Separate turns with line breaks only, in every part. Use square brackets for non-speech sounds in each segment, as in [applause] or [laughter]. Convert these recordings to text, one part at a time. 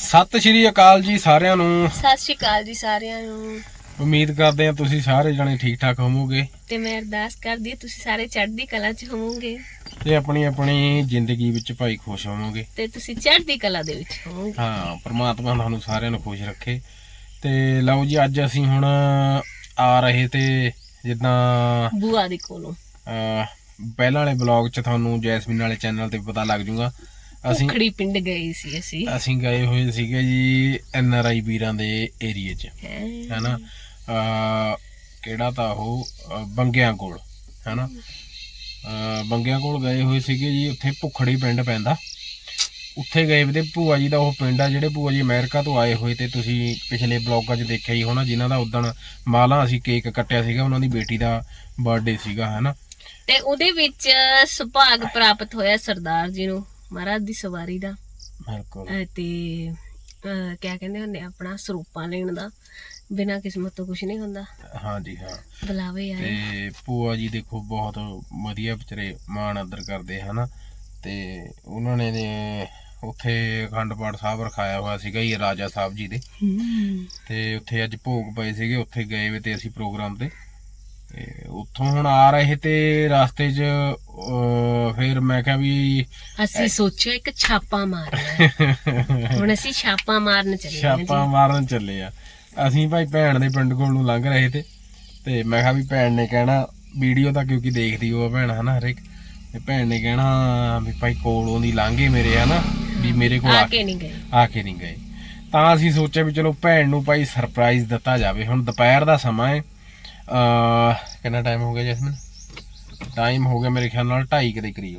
ਸਤਿ ਸ਼੍ਰੀ ਅਕਾਲ ਜੀ ਸਾਰਿਆਂ ਨੂੰ।
ਸਤਿ ਸ਼੍ਰੀ ਅਕਾਲ ਜੀ ਸਾਰਿਆਂ ਨੂੰ।
ਉਮੀਦ ਕਰਦੇ ਹਾਂ ਤੁਸੀਂ ਸਾਰੇ ਜਣੇ ਠੀਕ ਠਾਕ ਹੋਵੋਗੇ।
ਤੇ ਮੈਂ ਅਰਦਾਸ ਕਰਦੀ ਹਾਂ ਤੁਸੀਂ ਸਾਰੇ ਚੜ੍ਹਦੀ ਕਲਾ 'ਚ ਹੋਵੋਗੇ।
ਤੇ ਆਪਣੀ ਆਪਣੀ ਜ਼ਿੰਦਗੀ ਵਿੱਚ ਭਾਈ ਖੁਸ਼ ਹੋਵੋਗੇ।
ਤੇ ਤੁਸੀਂ ਚੜ੍ਹਦੀ ਕਲਾ ਦੇ ਵਿੱਚ ਹੋਵੋਗੇ।
ਹਾਂ ਪ੍ਰਮਾਤਮਾ ਤੁਹਾਨੂੰ ਸਾਰਿਆਂ ਨੂੰ ਖੁਸ਼ ਰੱਖੇ। ਤੇ ਲਓ ਜੀ ਅੱਜ ਅਸੀਂ ਹੁਣ ਆ ਰਹੇ ਤੇ ਜਿੱਦਾਂ
ਬੂਆ ਦੇ ਕੋਲੋਂ।
ਪਹਿਲਾਂ ਵਾਲੇ ਬਲੌਗ 'ਚ ਤੁਹਾਨੂੰ ਜੈਸਮੀਨ ਵਾਲੇ ਚੈਨਲ ਤੇ ਪਤਾ ਲੱਗ ਜੂਗਾ। ਅਸੀਂ
ਉਖੜੀ ਪਿੰਡ ਗਏ ਸੀ ਅਸੀਂ।
ਅਸੀਂ ਗਏ ਹੋਏ ਸੀਗੇ ਜੀ ਐਨ ਆਰ ਆਈ ਵੀਰਾਂ ਦੇ ਏਰੀਏ 'ਚ। ਹੈਨਾ? ਅਹ ਕਿਹੜਾ ਤਾਂ ਉਹ? ਬੰਗਿਆਂ ਕੋਲ। ਹੈਨਾ? ਬੰਗਿਆਂ ਕੋਲ ਗਏ ਹੋਏ ਸੀਗੇ ਜੀ ਉੱਥੇ ਭੁੱਖੜੀ ਪਿੰਡ ਪੈਂਦਾ। ਉੱਥੇ ਗਏ ਵੀ ਤੇ ਭੂਆ ਜੀ ਦਾ ਉਹ ਪਿੰਡ ਆ ਜਿਹੜੇ ਭੂਆ ਜੀ ਅਮਰੀਕਾ ਤੋਂ ਆਏ ਹੋਏ ਤੇ ਤੁਸੀਂ ਪਿਛਲੇ ਬਲੌਗਾਂ 'ਚ ਦੇਖਿਆ ਹੀ ਹੋਣਾ ਜਿਨ੍ਹਾਂ ਦਾ ਉਦਣ ਮਾਲਾ ਅਸੀਂ ਕੇਕ ਕੱਟਿਆ ਸੀਗਾ ਉਹਨਾਂ ਦੀ ਬੇਟੀ ਦਾ ਬਰਥਡੇ ਸੀਗਾ ਹੈਨਾ?
ਤੇ ਉਹਦੇ ਵਿੱਚ ਸੁਭਾਗ ਪ੍ਰਾਪਤ ਹੋਇਆ ਸਰਦਾਰ ਜੀ ਨੂੰ। ਮਹਾਰਾਜ ਦੀ ਸਵਾਰੀ ਦਾ।
ਬਿਲਕੁਲ।
ਤੇ ਕਿਆ ਕਹਿੰਦੇ ਹੁੰਦੇ ਆਪਣਾ ਸਰੂਪਾਂ ਲੈਣ ਦਾ। ਬਿਨਾਂ ਕਿਸਮਤ ਤੋਂ ਕੁਝ ਨਹੀਂ ਹੁੰਦਾ।
ਹਾਂਜੀ ਹਾਂ।
ਬੁਲਾਵੇ ਆਏ।
ਤੇ ਭੂਆ ਜੀ ਦੇਖੋ ਬਹੁਤ ਵਧੀਆ ਵਿਚਾਰੇ ਮਾਣ ਆਦਰ ਕਰਦੇ ਹਨਾ। ਤੇ ਉਹਨਾਂ ਨੇ ਉੱਥੇ ਅਖੰਡ ਪਾਠ ਸਾਹਿਬ ਰਖਾਇਆ ਹੋਇਆ ਸੀਗਾ ਜੀ ਰਾਜਾ ਸਾਹਿਬ ਜੀ ਦੇ। ਤੇ ਉੱਥੇ ਅੱਜ ਭੋਗ ਪਏ ਸੀਗੇ ਉੱਥੇ ਗਏ ਵੇ ਤੇ ਅਸੀਂ ਪ੍ਰੋਗਰਾਮ ਤੇ। ਤੇ ਉੱਥੋਂ ਹੁਣ ਆ ਰਹੇ ਤੇ ਰਸਤੇ 'ਚ ਅਹ, ਫਿਰ ਮੈਂ ਕਿਹਾ ਵੀ
ਅਸੀਂ ਸੋਚਿਆ ਇੱਕ ਛਾਪਾ ਮਾਰਨਾ ਹੈ। [laughs] ਹੁਣ ਅਸੀਂ ਛਾਪਾ ਮਾਰਨ ਚੱਲੇ ਹਾਂ
ਛਾਪਾ
ਜੀ।
ਮਾਰਨ ਚੱਲੇ ਆ। ਅਸੀਂ ਭਾਈ ਭੈਣ ਦੇ ਪਿੰਡ ਕੋਲ ਨੂੰ ਲੰਘ ਰਹੇ ਤੇ ਤੇ ਮੈਂ ਕਿਹਾ ਵੀ ਭੈਣ ਨੇ ਕਹਿਣਾ ਵੀਡੀਓ ਤਾਂ ਕਿਉਂਕਿ ਦੇਖਦੀ ਉਹ ਆ ਭੈਣ ਹਨਾ ਹਰੇਕ। ਤੇ ਭੈਣ ਨੇ ਕਹਿਣਾ ਵੀ ਭਾਈ ਕੋਲੋਂ ਦੀ ਲੰਘੇ ਮੇਰੇ ਹਨਾ ਵੀ ਮੇਰੇ ਕੋਲ
ਆ
ਆ
ਕੇ ਨਹੀਂ ਗਏ।
ਆ ਕੇ ਨਹੀਂ ਗਏ। ਤਾਂ ਅਸੀਂ ਸੋਚਿਆ ਵੀ ਚਲੋ ਭੈਣ ਨੂੰ ਭਾਈ ਸਰਪ੍ਰਾਈਜ਼ ਦਿੱਤਾ ਜਾਵੇ। ਹੁਣ ਦੁਪਹਿਰ ਦਾ ਸਮਾਂ ਹੈ ਕਿੰਨਾ ਟਾਈਮ ਹੋ ਗਿਆ ਜੈਸਮਨ? ਟਾਈਮ ਹੋ ਗਿਆ ਮੇਰੇ ਖਿਆਲ ਨਾਲ 2:30 ਦੇ ਕਰੀਬ।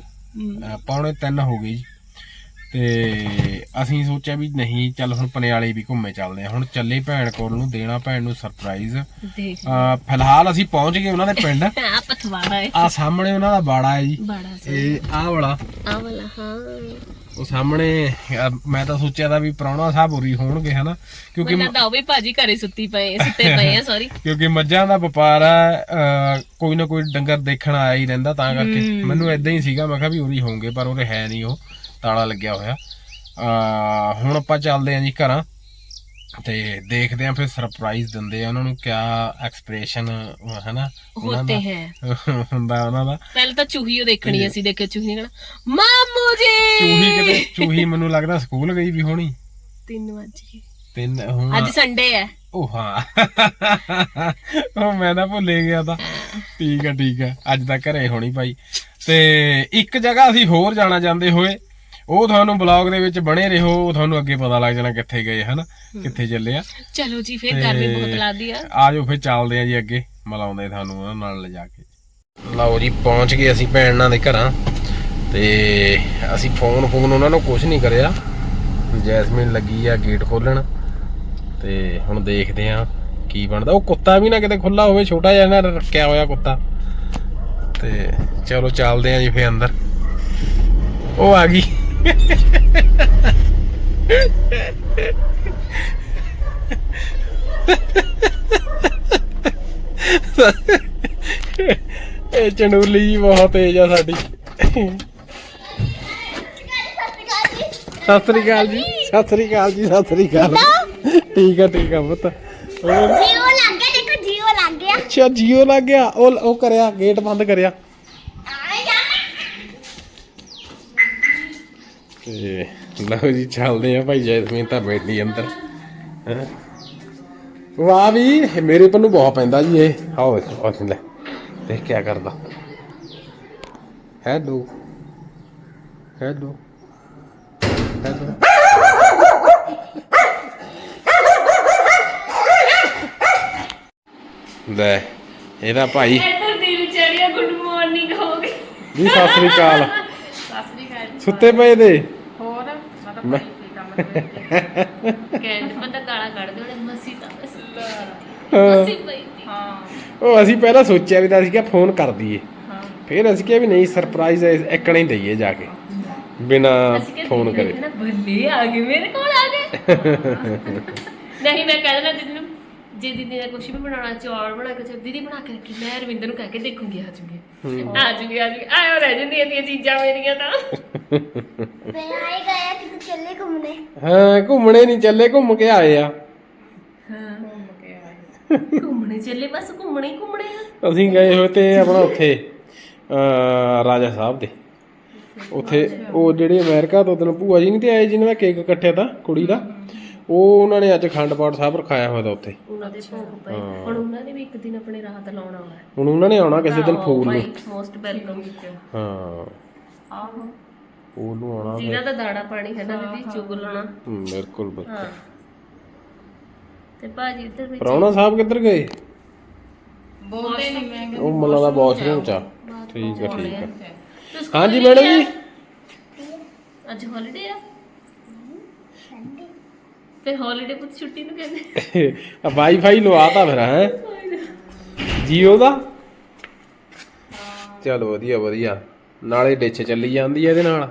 ਪੌਣੇ 3 ਹੋ ਗਏ ਜੀ। ਤੇ ਅਸੀਂ ਸੋਚਿਆ ਵੀ ਨਹੀਂ ਚੱਲ ਹੁਣ ਪਨਿਆਲੇ ਵੀ ਘੁੰਮੇ ਚੱਲਦੇ ਆ। ਹੁਣ ਚੱਲੇ ਭੈਣ ਕੋਲ ਨੂੰ ਦੇਣਾ ਭੈਣ ਨੂੰ ਸਰਪ੍ਰਾਈਜ਼ ਫਿਲਹਾਲ ਅਸੀਂ ਪਹੁੰਚ ਗਏ ਉਹਨਾਂ ਦੇ ਪਿੰਡ। [laughs]
ਆ ਪਥਵਾੜਾ ਹੈ।
ਆ ਸਾਹਮਣੇ ਉਹਨਾਂ ਦਾ ਬਾੜਾ ਹੈ ਜੀ। ਇਹ ਆਹ ਵਾਲਾ।
ਆ ਵਾਲਾ ਹਾਂ।
ਉਹ ਸਾਹਮਣੇ ਮੈਂ ਤਾਂ ਸੋਚਿਆ ਦਾ ਵੀ ਪ੍ਰਾਹੁਣਾ ਸਾਹਿਬ ਉਰੀ ਹੋਣਗੇ ਹਨਾ? ਕਿਉਂਕਿ
ਮੈਨੂੰ ਤਾਂ ਉਹ ਵੀ ਭਾਜੀ ਘਰੇ ਸੁੱਤੀ ਪਏ ਸੁੱਤੇ ਪਏ ਆ ਸੌਰੀ [laughs]
ਕਿਉਂਕਿ ਮੱਝਾਂ ਦਾ ਵਪਾਰ ਹੈ ਅਹ ਕੋਈ ਨਾ ਕੋਈ ਡੰਗਰ ਦੇਖਣ ਆਇਆ ਹੀ ਰਹਿੰਦਾ ਤਾਂ ਕਰਕੇ। ਮੈਨੂੰ ਇਦਾਂ ਹੀ ਸੀਗਾ ਮੈਂ ਕਿਹਾ ਵੀ ਉਰੀ ਹੋਣਗੇ ਪਰ ਉਹਦੇ ਹੈ ਨਹੀਂ ਉਹ ਤਾਲਾ ਲੱਗਿਆ ਹੋਇਆ। ਅਹ ਹੁਣ ਆਪਾਂ ਚੱਲਦੇ ਆਂ ਜੀ ਘਰਾਂ। ਤੇ ਦੇਖਦੇ ਆਂ ਫਿਰ ਸਰਪ੍ਰਾਈਜ਼ ਦਿੰਦੇ ਆ ਉਹਨਾਂ ਨੂੰ ਕਿਆ ਐਕਸਪ੍ਰੈਸ਼ਨ ਹਨਾ? ਦਾ
ਹੈ। [laughs]
ਹੁੰਦਾ ਉਹਨਾਂ ਦਾ।
ਪਹਿਲਾਂ ਤਾਂ ਚੂਹੀ ਉਹ ਦੇਖਣੀ ਅਸੀਂ ਦੇਖੇ ਚੂਹੀ ਨੇ ਕਹਣਾ ਮਾਮੂ ਜੀ!
ਚੂਹੀ ਕਿਤੇ ਚੂਹੀ ਮੈਨੂੰ ਲੱਗਦਾ ਸਕੂਲ ਗਈ ਵੀ ਹੋਣੀ।
3 ਵਜੇ
ਤਿੰਨ ਹੁਣ
ਅੱਜ ਸੰਡੇ ਹੈ।
ਉਹ ਹਾਂ। ਉਹ ਮੈਂ ਤਾਂ ਭੁੱਲੇ ਗਿਆ ਤਾਂ। ਠੀਕ ਆ ਠੀਕ ਆ ਅੱਜ ਤਾਂ ਘਰੇ ਹੋਣੀ ਭਾਈ। ਤੇ ਇੱਕ ਜਗ੍ਹਾ ਅਸੀਂ ਹੋਰ ਜਾਣਾ ਜਾਂਦੇ ਹੋਏ ਉਹ ਤੁਹਾਨੂੰ ਬਲੌਗ ਦੇ ਵਿੱਚ ਬਣੇ ਰਹੋ ਉਹ ਤੁਹਾਨੂੰ ਅੱਗੇ ਪਤਾ ਲੱਗ ਜਾਣਾ ਕਿੱਥੇ ਗਏ ਹਨਾ? ਕਿੱਥੇ ਚੱਲੇ ਆ।
ਚਲੋ ਜੀ ਫੇਰ ਗਰਮੀ ਬਹੁਤ ਲੱਗਦੀ ਆ।
ਆਜੋ ਫਿਰ ਚੱਲਦੇ ਆ ਜੀ ਅੱਗੇ ਮਿਲਾਉਂਦੇ ਤੁਹਾਨੂੰ ਉਹਨਾਂ ਨਾਲ ਲਿਜਾ ਕੇ। ਲਓ ਜੀ ਪਹੁੰਚ ਗਏ ਅਸੀਂ ਭੈਣਾਂ ਦੇ ਘਰਾਂ। ਤੇ ਅਸੀਂ ਫੋਨ ਫੋਨ ਉਹਨਾਂ ਨੂੰ ਕੁਝ ਨਹੀਂ ਕਰਿਆ। ਜੈਸਮੀਨ ਲੱਗੀ ਆ ਗੇਟ ਖੋਲਣ। ਤੇ ਹੁਣ ਦੇਖਦੇ ਆ ਕੀ ਬਣਦਾ। ਉਹ ਕੁੱਤਾ ਵੀ ਨਾ ਕਿਤੇ ਖੁੱਲਾ ਹੋਵੇ ਛੋਟਾ ਜਿਹਾ ਨਾ ਰੱਖਿਆ ਹੋਇਆ ਕੁੱਤਾ। ਤੇ ਚਲੋ ਚੱਲਦੇ ਆ ਜੀ ਫੇਰ ਅੰਦਰ। ਉਹ ਆ ਗਈ। ਇਹ ਚੰਡੂਲੀ ਜੀ ਬਹੁਤ ਤੇਜ਼ ਆ ਸਾਡੀ। ਸਤਿ ਸ੍ਰੀ ਅਕਾਲ ਜੀ। ਸਤਿ ਸ੍ਰੀ ਅਕਾਲ ਜੀ ਸਤਿ ਸ੍ਰੀ ਅਕਾਲ। ਠੀਕ ਆ ਠੀਕ ਆ ਪੁੱਤ। ਹੋਰ?
ਜੀਓ ਲੱਗ ਗਿਆ ਦੇਖੋ ਜੀਓ ਲੱਗ ਗਿਆ।
ਅੱਛਾ ਜੀਓ ਲੱਗ ਗਿਆ। ਉਹ ਉਹ ਕਰਿਆ ਗੇਟ ਬੰਦ ਕਰਿਆ
ਆਏ ਜਾ
ਤੇ ਲਓ ਜੀ ਚੱਲਦੇ ਆ ਭਾਈ ਜੈਸਮੀਨ ਤਾਂ ਬੈਠੀ ਅੰਦਰ। ਹੈਂ। ਵਾਹ ਵੀ ਮੇਰੇ ਨੂੰ ਬਹੁਤ ਪੈਂਦਾ ਜੀ ਇਹ। ਆਓ ਆਹ ਲੈ। ਦੇਖ ਕੀ ਕਰਦਾ। ਹੈਲੋ ਹੈਲੋ ਹੈਲੋ ਲੈ ਇਹਦਾ ਭਾਈ।
ਇੱਧਰ ਦੀ ਵਿਚਾਰੀਆ ਗੁੱਡ ਮਾਰਨਿੰਗ ਹੋ ਗਈ।
ਜੀ ਸਤਿ ਸ੍ਰੀ ਅਕਾਲ।
ਸਾਸਰੀ ਕਾਲ
ਸੁੱਤੇ ਪਏ ਦੇ। ਮੈਂ-
ਭਾਈ ਕੀ ਕੰਮ ਕਰਦੇ ਕਹਿੰਦੇ ਬੰਦਾ ਗਾਲਾਂ ਕੱਢਦੇ ਉਹਨੇ ਮਸੀ ਤਾਂ
ਹਾਂ।
ਮਸੀ ਪਈ ਤੀ ਹਾਂ।
ਉਹ ਅਸੀਂ ਪਹਿਲਾਂ ਸੋਚਿਆ ਵੀ ਤਾਂ ਅਸੀਂ ਕਿਹਾ ਫੋਨ ਕਰ ਦਈਏ।
ਹਾਂ।
ਫਿਰ ਅਸੀਂ ਕਿਹਾ ਵੀ ਨਹੀਂ ਸਰਪ੍ਰਾਈਜ਼ ਇੱਕਣਾ ਹੀ ਦਈਏ ਜਾ ਕੇ। ਬਿਨਾ
ਅਸੀਂ ਕਿਹਾ
ਫੋਨ
ਦੀਦੀ ਨੇ
ਕਰੇ।
ਕਹਿਣਾ, ਬੱਲੇ ਆ ਗਏ ਮੇਰੇ ਕੋਲ ਆ ਗਏ। [laughs] ਨਹੀਂ ਮੈਂ ਕਹਿ ਦੇਣਾ ਦੀਦੀ ਨੂੰ ਜੇ ਦੀਦੀ ਨੇ ਕੁਝ ਵੀ ਬਣਾਉਣਾ ਚੌਲ ਬਣਾ ਕੇ ਚੱਲ ਦੀਦੀ ਬਣਾ ਕੇ ਰੱਖੀ ਮੈਂ ਰਵਿੰਦਰ ਨੂੰ ਕਹਿ ਕੇ ਦੇਖੂੰਗੀ ਆ ਜੂਗੀ। ਆ ਜੂਗੀ ਆ ਜੂਗੀ। ਆਇਓ ਰਹਿ ਜਾਂਦੀਆਂ ਦੀਆਂ ਚੀਜ਼ਾਂ ਮੇਰੀਆਂ ਤਾਂ।
ਮੈਂ ਆਏ ਗਿਆ ਕਿ ਚੱਲੇ ਘੁੰਮਣੇ।
ਹਾਂ ਘੁੰਮਣੇ ਨਹੀਂ ਚੱਲੇ ਘੁੰਮ ਕੇ ਆਏ ਆ।
ਘੁੰਮਣੇ ਚੱਲੇ ਬਸ ਘੁੰਮਣੇ ਹੀ ਘੁੰਮਣੇ ਆ।
ਅਸੀਂ ਗਏ ਹੋਏ ਤੇ ਆਪਣਾ ਉੱਥੇ ਰਾਜਾ ਸਾਹਿਬ ਦੇ। ਉੱਥੇ ਉਹ ਜਿਹੜੇ ਅਮਰੀਕਾ ਤੋਂ ਤੈਨੂੰ ਭੂਆ ਜੀ ਨਹੀਂ ਤੇ ਆਏ ਜਿਨ੍ਹਾਂ ਦਾ ਕੇਕ ਕੱਟਿਆ ਤਾ ਕੁੜੀ ਦਾ? ਉਹ ਉਹਨਾਂ ਨੇ ਅੱਜ ਅਖੰਡ ਪਾਠ ਸਾਹਿਬ ਰਖਾਇਆ ਹੋਇਆ ਤਾ ਉੱਥੇ।
ਉਹਨਾਂ ਦੇ ਭੋਗ ਪਏ। ਹੁਣ ਉਹਨਾਂ ਨੇ ਵੀ ਇੱਕ ਦਿਨ ਆਪਣੇ ਰਾਤ ਲਾਉਣਾ ਵਾ
ਹੁਣ ਉਹਨਾਂ ਨੇ ਆਉਣਾ ਕਿਸੇ ਦਿਨ ਫੂਲ ਨੂੰ।
ਮੋਸਟ ਵੈਲਕਮ
ਹਾਂ।
ਆਹੋ।
ਫੂਲ ਨੂੰ ਆਉਣਾ
ਜਿਹਨਾਂ ਦਾ ਦਾਣਾ ਪਾਣੀ ਹੈ ਨਾ ਦੀਦੀ ਚੁਗ ਲੈਣਾ
ਬਿਲਕੁਲ ਬਿਲਕੁਲ।
ਹਾਂ। ਤੇ ਭਾਜੀ ਇੱਧਰ ਵਿੱਚ
ਪ੍ਰਾਹੁਣਾ ਸਾਹਿਬ ਕਿੱਧਰ ਗਏ?
ਬੋਲਦੇ ਨਹੀਂ ਮੈਂ
ਉਹ ਮੱਲਾ ਦਾ ਬੌਸ ਰੂਮ ਚ ਆ। ਠੀਕ ਆ ਠੀਕ ਆ।
ਤੂੰ ਸਕੂਲ
ਹਾਂਜੀ
ਨਹੀਂ
ਮੈਡਮ
ਗਿਆ?
ਜੀ।
ਅੱਜ ਹੌਲੀਡੇ ਆ? ਫਿਰ ਹੌਲੀਡੇ ਪੁੱਤ ਛੁੱਟੀ ਨੂੰ ਕਹਿੰਦੇ।
ਆ ਵਾਈਫਾਈ ਲਵਾਤਾ ਫਿਰ ਹੈ? ਜੀਓ ਦਾ? ਚਲ ਵਧੀਆ ਵਧੀਆ। ਨਾਲੇ ਡਿੱਚ ਚੱਲੀ ਜਾਂਦੀ ਹੈ ਇਹਦੇ ਨਾਲ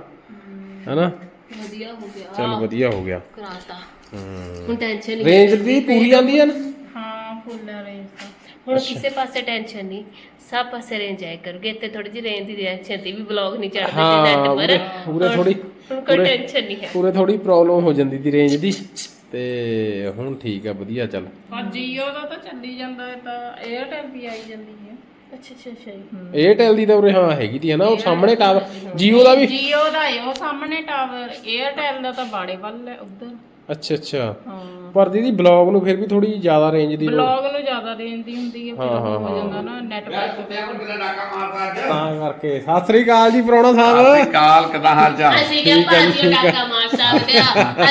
ਹੈਨਾ?
ਵਧੀਆ ਹੋ ਗਿਆ।
ਚਲ ਵਧੀਆ ਹੋ ਗਿਆ।
ਕਰਾਤਾ।
ਹੂੰ।
ਹੁਣ ਟੈਨਸ਼ਨ ਨਹੀਂ
ਰੇਂਜ ਦੀ ਪੂਰੀ ਜਾਂਦੀ ਹੈ ਨਾ?
ਹਾਂ ਫੁੱਲ ਰੇਂਜ ਦਾ
ਹੁਣ ਕਿਸੇ ਪਾਸੇ ਟੈਨਸ਼ਨ ਨਹੀਂ ਸਭ ਪਾਸੇ ਰੇਂਜ ਆਇਆ ਕਰੂਗੇ। ਇੱਥੇ ਥੋੜੀ ਜਿਹੀ ਰੇਂਜ ਦੀ ਟੈਨਸ਼ਨ ਤੇ ਵੀ ਬਲੌਗ ਨਹੀਂ ਚੜਦੇ ਤੇ ਨੈਟ ਪਰ।
ਪੂਰੇ ਥੋੜੀ
ਹੁਣ ਕੋਈ ਟੈਨਸ਼ਨ ਨਹੀਂ ਹੈ।
ਪੂਰੇ ਥੋੜੀ ਪ੍ਰੋਬਲਮ ਹੋ ਜਾਂਦੀ ਦੀ ਰੇਂਜ ਦੀ। ਤੇ ਹੁਣ ਠੀਕ ਆ ਵਧੀਆ ਚੱਲ।
ਪਰ ਜੀਓ ਦਾ ਤਾਂ ਚੱਲੀ ਜਾਂਦਾ ਹੈ ਤਾਂ 에ਅਰਟੈਲ ਵੀ ਆਈ ਜਾਂਦੀ ਹੈ।
ਅੱਛਾ ਅੱਛਾ ਅੱਛਾ ਜੀ।
ਏਅਰਟੈਲ ਦੀ ਤਾਂ ਉਰੇ ਹਾਂ ਹੈਗੀ ਦੀ ਹੈ ਨਾ ਉਹ ਸਾਹਮਣੇ ਟਾਵਰ ਜੀਓ ਦਾ ਵੀ?
ਜੀਓ ਦਾ ਹੈ ਉਹ ਸਾਹਮਣੇ ਟਾਵਰ 에ਅਰਟੈਲ ਦਾ ਤਾਂ ਬਾੜੇ ਵੱਲ ਹੈ ਉਧਰ।
ਅੱਛਾ ਅੱਛਾ।
ਹਾਂ।
ਪਰ ਦੀਦੀ ਬਲੌਗ ਨੂੰ ਫਿਰ ਵੀ ਥੋੜੀ ਜ਼ਿਆਦਾ ਰੇਂਜ ਦੀ ਲੋੜ।
ਬਲੌਗ ਨੂੰ ਜ਼ਿਆਦਾ ਰੇਂਜ ਦੀ ਹੁੰਦੀ ਹੈ ਫਿਰ ਉਹ ਹੋ ਜਾਂਦਾ ਨਾ ਨੈਟਵਰਕ ਤੇ
ਤਾਂ ਕਰਕੇ। ਸਤਿ ਸ੍ਰੀ ਅਕਾਲ ਜੀ ਪ੍ਰਾਹੁਣਾ ਸਾਹਿਬ।
ਕਾਲ ਕਿਦਾਂ ਹਾਲ ਚਾਲ?
ਅਸੀਂ ਕਿਹਾ ਭਾਜੀ ਉਹ ਡਾਕਾ ਸਕਦੇ ਆ।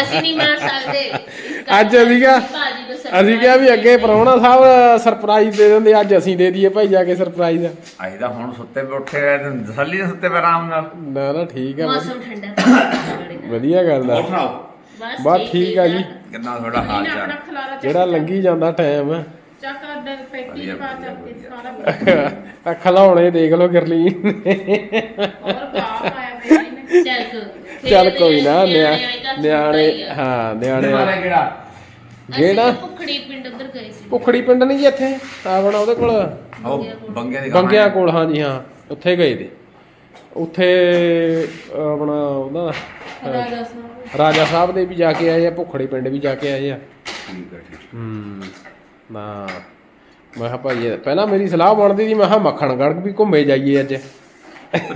ਅਸੀਂ ਨਹੀਂ ਮਾਰ ਸਕਦੇ। ਇਸ ਕਰਕੇ
ਅੱਜ ਅਸੀਂ ਕਿਹਾ
ਭਾਜੀ ਨੂੰ
ਅਸੀਂ ਕਿਹਾ ਵੀ ਅੱਗੇ ਪ੍ਰਾਹੁਣਾ ਸਾਹਿਬ ਸਰਪ੍ਰਾਈਜ਼ ਦੇ ਦਿੰਦੇ। ਅੱਜ ਅਸੀਂ ਦੇ ਦਈਏ ਭਾਈ ਜਾ ਕੇ ਸਰਪ੍ਰਾਈਜ਼
ਅਸੀਂ ਤਾਂ ਹੁਣ ਸੁੱਤੇ ਪਏ ਉੱਠੇ ਰਹੇ ਤੇ ਤਸੱਲੀ ਨਾਲ ਸੁੱਤੇ ਪਏ ਆਰਾਮ ਨਾਲ।
ਨਾ ਨਾ ਠੀਕ ਹੈ
ਮੌਸਮ ਠੰਡਾ
ਵਧੀਆ ਗੱਲ
ਹੋਰ
ਆ
ਸੁਣਾਓ?
ਬਸ
ਠੀਕ ਆ ਜੀ।
ਕਿੰਨਾ ਤੁਹਾਡਾ ਹਾਲ ਚਾਲ?
ਆਪਣਾ ਖਲਾਰਾ
ਜਿਹੜਾ ਲੰਗੀ ਜਾਂਦਾ ਟਾਈਮ
ਚੱਕ ਅੰਦਰ ਪੈਟੀ ਪਾ ਚੱਕ ਕੇ ਸਾਰਾ। ਕੁਛ।
ਆ ਖਲਾਉਣੇ ਦੇਖ ਲਓ ਗਿਰਲੀ
ਹੋਰ ਬਾਪ ਆਇਆ ਇਹਨੇ
ਚੱਲ
ਚੱਲ ਕੋਈ ਨਾ
ਨਿਆਣੇ
ਨਿਆ-
ਤਾਂ
ਨਿਆਣੇ
ਹੀ ਆ।
ਹਾਂ ਨਿਆਣੇ
ਮਾਰੇ ਕਿਹੜਾ?
ਜਿਹੜਾ
ਭੁੱਖੜੀ ਪਿੰਡ ਉਧਰ ਗਏ ਸੀ।
ਭੁਖੜੀ ਪਿੰਡ ਨਹੀਂ ਜੀ ਇੱਥੇ? ਆਪਣਾ ਉਹਦੇ ਕੋਲ।
ਉਹ ਬੰਗੇ ਦੀ
ਬੰਗਿਆਂ ਕੋਲ ਹਾਂ ਜੀ ਹਾਂ। ਉੱਥੇ ਗਏ ਤੇ। ਉੱਥੇ ਆਪਣਾ ਉਹਦਾ
ਰਾਜਾ ਸਾਹਿਬ।
ਰਾਜਾ ਸਾਹਿਬ ਦੇ ਵੀ ਜਾ ਕੇ ਆਏ ਆ ਭੁਖੜੀ ਪਿੰਡ ਵੀ ਜਾ ਕੇ ਆਏ ਆ।
ਠੀਕ ਹੈ ਠੀਕ
ਹੂੰ ਨਾ। ਮੈਂ ਕਿਹਾ ਭਾਈ ਇਹ- ਪਹਿਲਾਂ ਮੇਰੀ ਸਲਾਹ ਬਣਦੀ ਸੀ ਮੈਂ ਕਿਹਾ ਮੱਖਣਗੜ੍ਹ ਵੀ ਘੁੰਮੇ ਜਾਈਏ ਅੱਜ।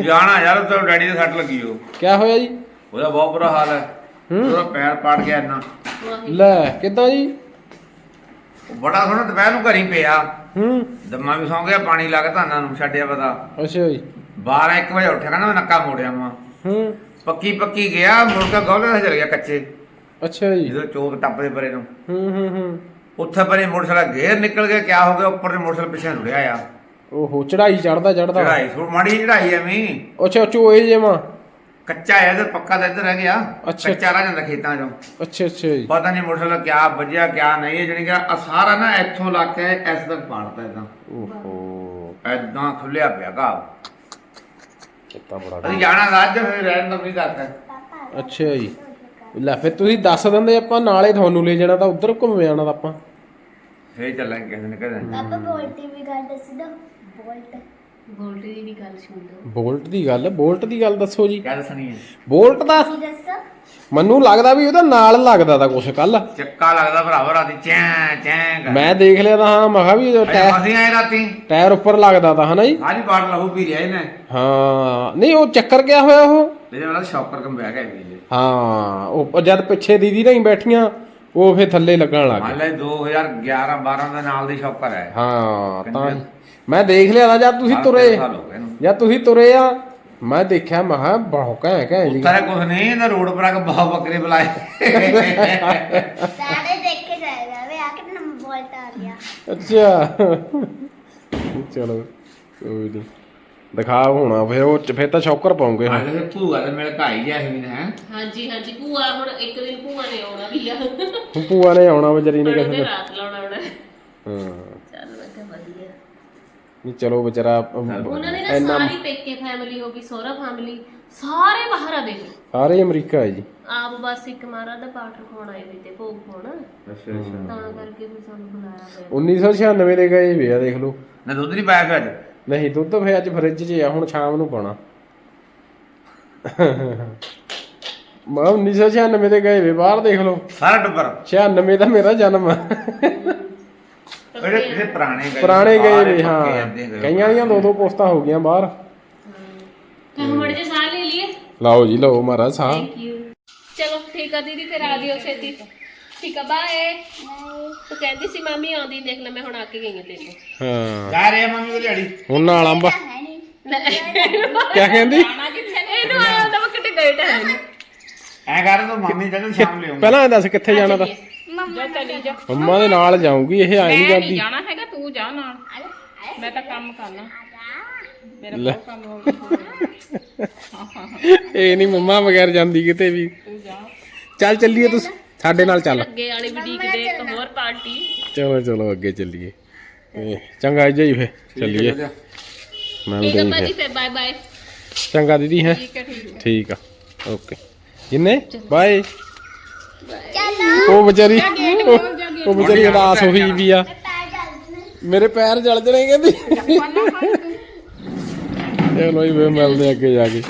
ਜਾਣਾ ਯਾਰ ਤੇ ਡੈਡੀ ਦੇ ਸੱਟ ਲੱਗੀ ਉਹ
ਕਿਆ ਹੋਇਆ ਜੀ?
ਉਹਦਾ ਬਹੁਤ ਬੁਰਾ ਹਾਲ ਹੈ। ਉਹਦਾ ਪੈਰ ਪਾੜ ਗਿਆ ਇੰਨਾ।
ਲੈ ਕਿੱਦਾਂ ਜੀ?
ਉਹ ਬੜਾ ਸੋਹਣਾ ਦੁਪਹਿਰ ਨੂੰ ਘਰੀ ਪਿਆ।
ਹੂੰ।
ਦਮਾ ਵੀ ਸੌਂ ਗਿਆ ਪਾਣੀ ਲੱਗ ਧਾਨਾਂ ਨੂੰ ਛੱਡਿਆ ਪਤਾ।
ਅੱਛਾ ਜੀ।
12 1 ਵਜੇ ਉੱਠਿਆ ਕਹਿੰਦਾ ਮੈਂ ਨੱਕਾ ਮੋੜਿਆ ਮਾ
ਹੂੰ।
ਪੱਕੀ ਪੱਕੀ ਗਿਆ ਕੇ ਗੋਲੇ ਨਾਲ ਚਲ ਗਿਆ ਕੱਚੇ।
ਅੱਛਾ ਜੀ।
ਜਦੋਂ ਚੋਕ ਟੱਪਦੇ ਪਰੇ ਨੂੰ।
ਹੂੰ ਹੂੰ ਹੂੰ।
ਉੱਥੇ ਪਰੇ ਮੋਟਰਸਾਈਕਲ ਗੇਰ ਨਿਕਲ ਗਿਆ ਕਿਆ ਹੋ ਗਿਆ ਉੱਪਰ ਦੇ ਮੋਟਰਸਾਈਕਲ ਪਿੱਛੇ ਰੁੜਿਆ ਆ।
ਓਹੋ ਚੜਾਈ ਚੜਦਾ ਚੜਦਾ
ਚੜਾਈ ਮਾੜੀ ਚੜਾਈ ਐਵੇਂ।
ਅੱਛਾ ਚੋਏ ਜੇ ਮਾਂ
ਕੱਚਾ ਹੈ ਤੇ ਪੱਕਾ ਤਾਂ ਇੱਧਰ ਰਹਿ ਗਿਆ।
ਅੱਛਾ।
ਕੱਚਾ ਰਹਿ ਜਾਂਦਾ ਖੇਤਾਂ 'ਚੋਂ।
ਅੱਛਾ ਅੱਛਾ ਜੀ।
ਪਤਾ ਨਹੀਂ ਮੋਟਰਸਾਈਕਲ ਕਿਆ ਵੱਜਿਆ ਕਿਆ ਨਹੀਂ ਇਹ ਜਿਹੜੀ ਕਿ ਆਹ ਸਾਰਾ ਨਾ ਇੱਥੋਂ ਲੱਗ ਕੇ ਇਸ ਤੱਕ ਪਾੜਦਾ ਇਦਾਂ।
ਓਹੋ।
ਐਦਾਂ ਖੁੱਲਿਆ ਪਿਆ ਘਾ
ਕਿੱਤਾ ਬੜਾ
ਅਸੀਂ ਜਾਣਾ ਅੱਜ ਫਿਰ ਰਹਿਣ ਦਾ ਵੀ ਕਰਦਾ
ਅੱਛਾ ਜੀ। ਲੈ ਫਿਰ ਤੁਸੀਂ ਦੱਸ ਦਿੰਦੇ ਆਪਾਂ ਨਾਲੇ ਤੁਹਾਨੂੰ ਲੈ ਜਾਣਾ ਤਾਂ ਉਧਰ ਘੁੰਮ ਜਾਣਾ ਤਾਂ ਆਪਾਂ।
ਫੇਰ ਚੱਲਾਂਗੇ ਕਿਸੇ ਦਿਨ ਕਦੇ
ਪਾਪਾ ਬੋਲਤੀ ਵੀ ਗੱਲ ਦੱਸ ਦੋ। ਬੋਲਟ।
ਗੋਲਡੀ ਦੀ ਵੀ ਗੱਲ ਸੁਣ ਲਓ।
ਬੋਲਟ ਦੀ ਗੱਲ ਬੋਲਟ ਦੀ ਗੱਲ ਦੱਸੋ ਜੀ।
ਕਿਆ ਦੱਸਣੀ ਹੈ
ਬੋਲਟ ਦਾ
ਕੀ ਦੱਸੋ?
ਮੈਨੂੰ ਲੱਗਦਾ ਵੀ ਉਹਦਾ ਨਾਲ ਲੱਗਦਾ ਤਾਂ ਕੁਛ ਕੱਲ
ਚੱਕਾ ਲੱਗਦਾ ਭਰਾਵਾ ਰਾਤੀ ਚੈਂ ਚੈਂ ਕਰ
ਮੈਂ ਦੇਖ ਲਿਆ ਤਾਂ ਹਾਂ ਮੈਂ ਕਿਹਾ ਵੀ ਉਹ ਟਾਇਰ
ਅਸੀਂ ਆਏ ਰਾਤੀ।
ਟਾਇਰ ਉੱਪਰ ਲੱਗਦਾ ਤਾਂ ਹਨਾ ਜੀ?
ਸਾਰੀ ਬਾੜ ਲਹੂ ਪੀ ਰਿਹਾ ਇਹਨੇ
ਹਾਂ ਨਹੀਂ ਉਹ ਚੱਕਰ ਗਿਆ ਹੋਇਆ ਉਹ?
ਇਹਦੇ ਨਾਲ ਸ਼ੌਕਰ ਕੰਬ ਬਹਿ ਗਿਆ ਵੀ
ਹਾਂ ਉਹ ਜਦ ਪਿੱਛੇ ਦੀਦੀ ਨਹੀਂ ਬੈਠੀਆਂ ਉਹ ਫੇ ਥੱਲੇ ਲੱਗਣ ਲੱਗ ਗਿਆ
ਲੈ 2011 12 ਦੇ ਨਾਲ ਦੀ ਸ਼ੌਕਰ ਹੈ।
ਹਾਂ ਤਾਂ ਮੈਂ ਦੇਖ ਲਿਆ ਤਾਂ ਜਦ ਤੁਸੀਂ ਤੁਰੇ।
ਹੋ ਇਹਨੂੰ।
ਜਦ ਤੁਸੀਂ ਤੁਰੇ ਆ ਮੈਂ ਦੇਖਿਆ ਮੈਂ ਕਿਹਾ ਬਹੁਤ ਘੈਂ ਘੈਂ ਜੀ
ਉੱਥੇ ਕੁਛ ਨਹੀਂ ਇਹਦਾ ਰੋਡ ਪਰ ਆ ਕੇ ਬਹੁਤ ਬੱਕਰੇ ਬੁਲਾਏ।
ਸਾਰੇ ਦੇਖ ਕੇ ਜਾਏਗਾ ਵੇ ਆ ਕੇ ਨਾ ਬੋਲਟ ਆ ਗਿਆ।
ਅੱਛਾ। ਚਲੋ ਕੋਈ ਨਹੀਂ ਦਿਖਾ ਹੋਣਾ ਫਿਰ ਉਹ ਚ- ਫਿਰ ਤਾਂ ਸ਼ੌਕਰ ਪਾਉਂਗੇ। ਹਾਂ
ਆਲੇ ਭੂਆ ਦੇ ਮਿਲ ਘਾਈ ਜਿਹਾ ਸੀ ਹੈ
ਹਾਂਜੀ ਹਾਂਜੀ ਭੂਆ ਹੁਣ ਇੱਕ ਦਿਨ ਭੂਆ ਨੇ ਆਉਣਾ ਵੀ ਆ।
ਭੂਆ ਨੇ ਆਉਣਾ ਵਿਚਾਰੀ ਨੇ ਕਿਸੇ ਨੇ
ਰਾਤ ਲਾਉਣਾ ਆਉਣਾ
ਹਾਂ।
ਚੱਲ ਕਿਹਾ ਵਧੀਆ।
ਨਹੀਂ ਚਲੋ ਵਿਚਾਰਾ
ਉਹਨਾਂ ਨੇ ਨਾ
ਇੰਨਾ
ਸਾਰੀ ਪੇਕੇ ਫੈਮਿਲੀ ਹੋ ਗਈ ਸੋਹਰਾ ਫੈਮਿਲੀ ਸਾਰੇ ਬਾਹਰ ਆ ਦੇਖੋ
ਸਾਰੇ ਅਮਰੀਕਾ ਹੈ ਜੀ।
ਆਪ ਬਸ ਇੱਕ ਮਹਾਰਾਜ ਦਾ ਪਾਠ ਰਖਾਉਣ ਆਏ ਵੀ ਤੇ ਭੋਗ ਪਾਉਣ।
ਅੱਛਾ ਅੱਛਾ।
ਤਾਂ ਕਰਕੇ ਫਿਰ ਸਾਨੂੰ ਬੁਲਾਇਆ ਪਿਆ
1996 ਦੇ ਗਏ ਵੇ ਆ ਦੇਖ ਲਓ।
ਨਾ ਦੁੱਧ ਨਹੀਂ ਪਾਇਆ ਫਿਰ ਅੱਜ
ਨਹੀਂ ਦੁੱਧ ਫੇ ਅੱਜ ਫਰਿੱਜ 'ਚ ਆ ਹੁਣ ਸ਼ਾਮ ਨੂੰ ਪਾਣਾ ਮੈਂ 1996 ਦੇ ਗਏ ਵੇ ਬਾਹਰ ਦੇਖ ਲਓ।
ਸਾਰਾ ਟੱਬਰ।
96 ਦਾ ਮੇਰਾ ਜਨਮ। ਆ
ਜਿਹੜੇ ਜਿਹੜੇ ਪੁਰਾਣੇ ਗਏ
ਪੁਰਾਣੇ ਗਏ ਵੇ ਹਾਂ।
ਜਾਂਦੇ।
ਕਈਆਂ ਦੀਆਂ ਦੋ ਦੋ ਪੋਸਟਾਂ ਹੋ ਗਈਆਂ ਬਾਹਰ।
ਤੇ ਹੁਣ ਜੇ ਸਾਹ ਲੈ ਲਈਏ?
ਲਓ ਜੀ ਲਓ ਮਹਾਰਾਜ ਸਾਹ।
ਥੈਂਕ ਯੂ ਚਲੋ ਠੀਕ ਆ ਦੀਦੀ ਫਿਰ ਆ ਜਿਓ ਛੇਤੀ। ਠੀਕ ਆ ਬਾਏ ਤੂੰ ਕਹਿੰਦੀ ਸੀ ਮਾਮੀ ਆਉਂਦੀ ਦੇਖ ਲੈ ਮੈਂ ਹੁਣ ਆ ਕੇ ਗਈ ਹਾਂ ਤੇਰੇ
ਹਾਂ।
ਜਾ ਰਹੇ ਆ ਮੰਮੀ ਕੋਲ ਦਿਹਾੜੀ।
ਹੁਣ ਨਾਲ
ਨਹੀਂ
ਕਿਆ ਕਹਿੰਦੀ?
ਇਹਨੂੰ ਆਇਆ ਹੁੰਦਾ ਮੈਂ ਕਿਤੇ ਗਏ ਤਾਂ ਹੈ ਨਹੀਂ
ਐ ਕਰ ਤੂੰ ਮੰਮੀ ਚੱਲ ਸ਼ਾਮ ਲਿਆਉਂਗਾ
ਪਹਿਲਾਂ ਇਹ ਦੱਸ ਕਿੱਥੇ ਜਾਣਾ ਤਾਂ?
ਜਾ ਚਲੀ ਜਾ।
ਮੰਮਾ ਦੇ ਨਾਲ ਜਾਊਂਗੀ ਇਹ ਆਈ ਨਹੀਂ
ਮੈਂ ਨਹੀਂ
ਜਾਂਦੀ।
ਜਾਣਾ ਹੈਗਾ ਤੂੰ ਜਾ ਨਾਲ। ਮੈਂ ਤਾਂ ਕੰਮ ਕਰਨਾ ਮੇਰਾ ਬਹੁਤ ਕੰਮ ਹੋ ਗਿਆ।
ਇਹ ਨਹੀਂ ਮੰਮਾ ਬਗੈਰ ਜਾਂਦੀ ਕਿਤੇ ਵੀ।
ਤੂੰ ਜਾ।
ਚੱਲ ਚੱਲੀਏ ਤੂੰ ਸਾਡੇ ਨਾਲ ਚੱਲ।
ਅੱਗੇ ਵਾਲੀ ਵੀਡੀਓ ਕਿਤੇ ਇੱਕ ਹੋਰ ਪਾਰਟੀ।
ਚਲੋ ਚਲੋ ਅੱਗੇ ਚੱਲੀਏ। ਇਹ ਚੰਗਾ ਜੀ ਫੇ ਚੱਲੀਏ। ਮੈਂ
ਠੀਕ ਆ
ਗਈ
ਭਾਜੀ
ਫੇ
ਬਾਏ ਬਾਏ
ਚੰਗਾ ਦੀਦੀ ਹੈ।
ਠੀਕ ਹੈ ਠੀਕ ਹੈ।
ਠੀਕ ਆ। ਓਕੇ। ਕਿੰਨੇ? ਬਾਏ। ਉਹ ਵਿਚਾਰੀ ਉਹ- ਵਿਚਾਰੀ ਉਦਾਸ ਹੋਈ ਵੀ ਆ। ਮੇਰੇ ਪੈਰ ਜਲ ਜਣੇ ਕਹਿੰਦੀ। ਚਲੋ ਜੀ ਫੇ ਮਿਲਦੇ ਆ ਅੱਗੇ ਜਾ ਕੇ।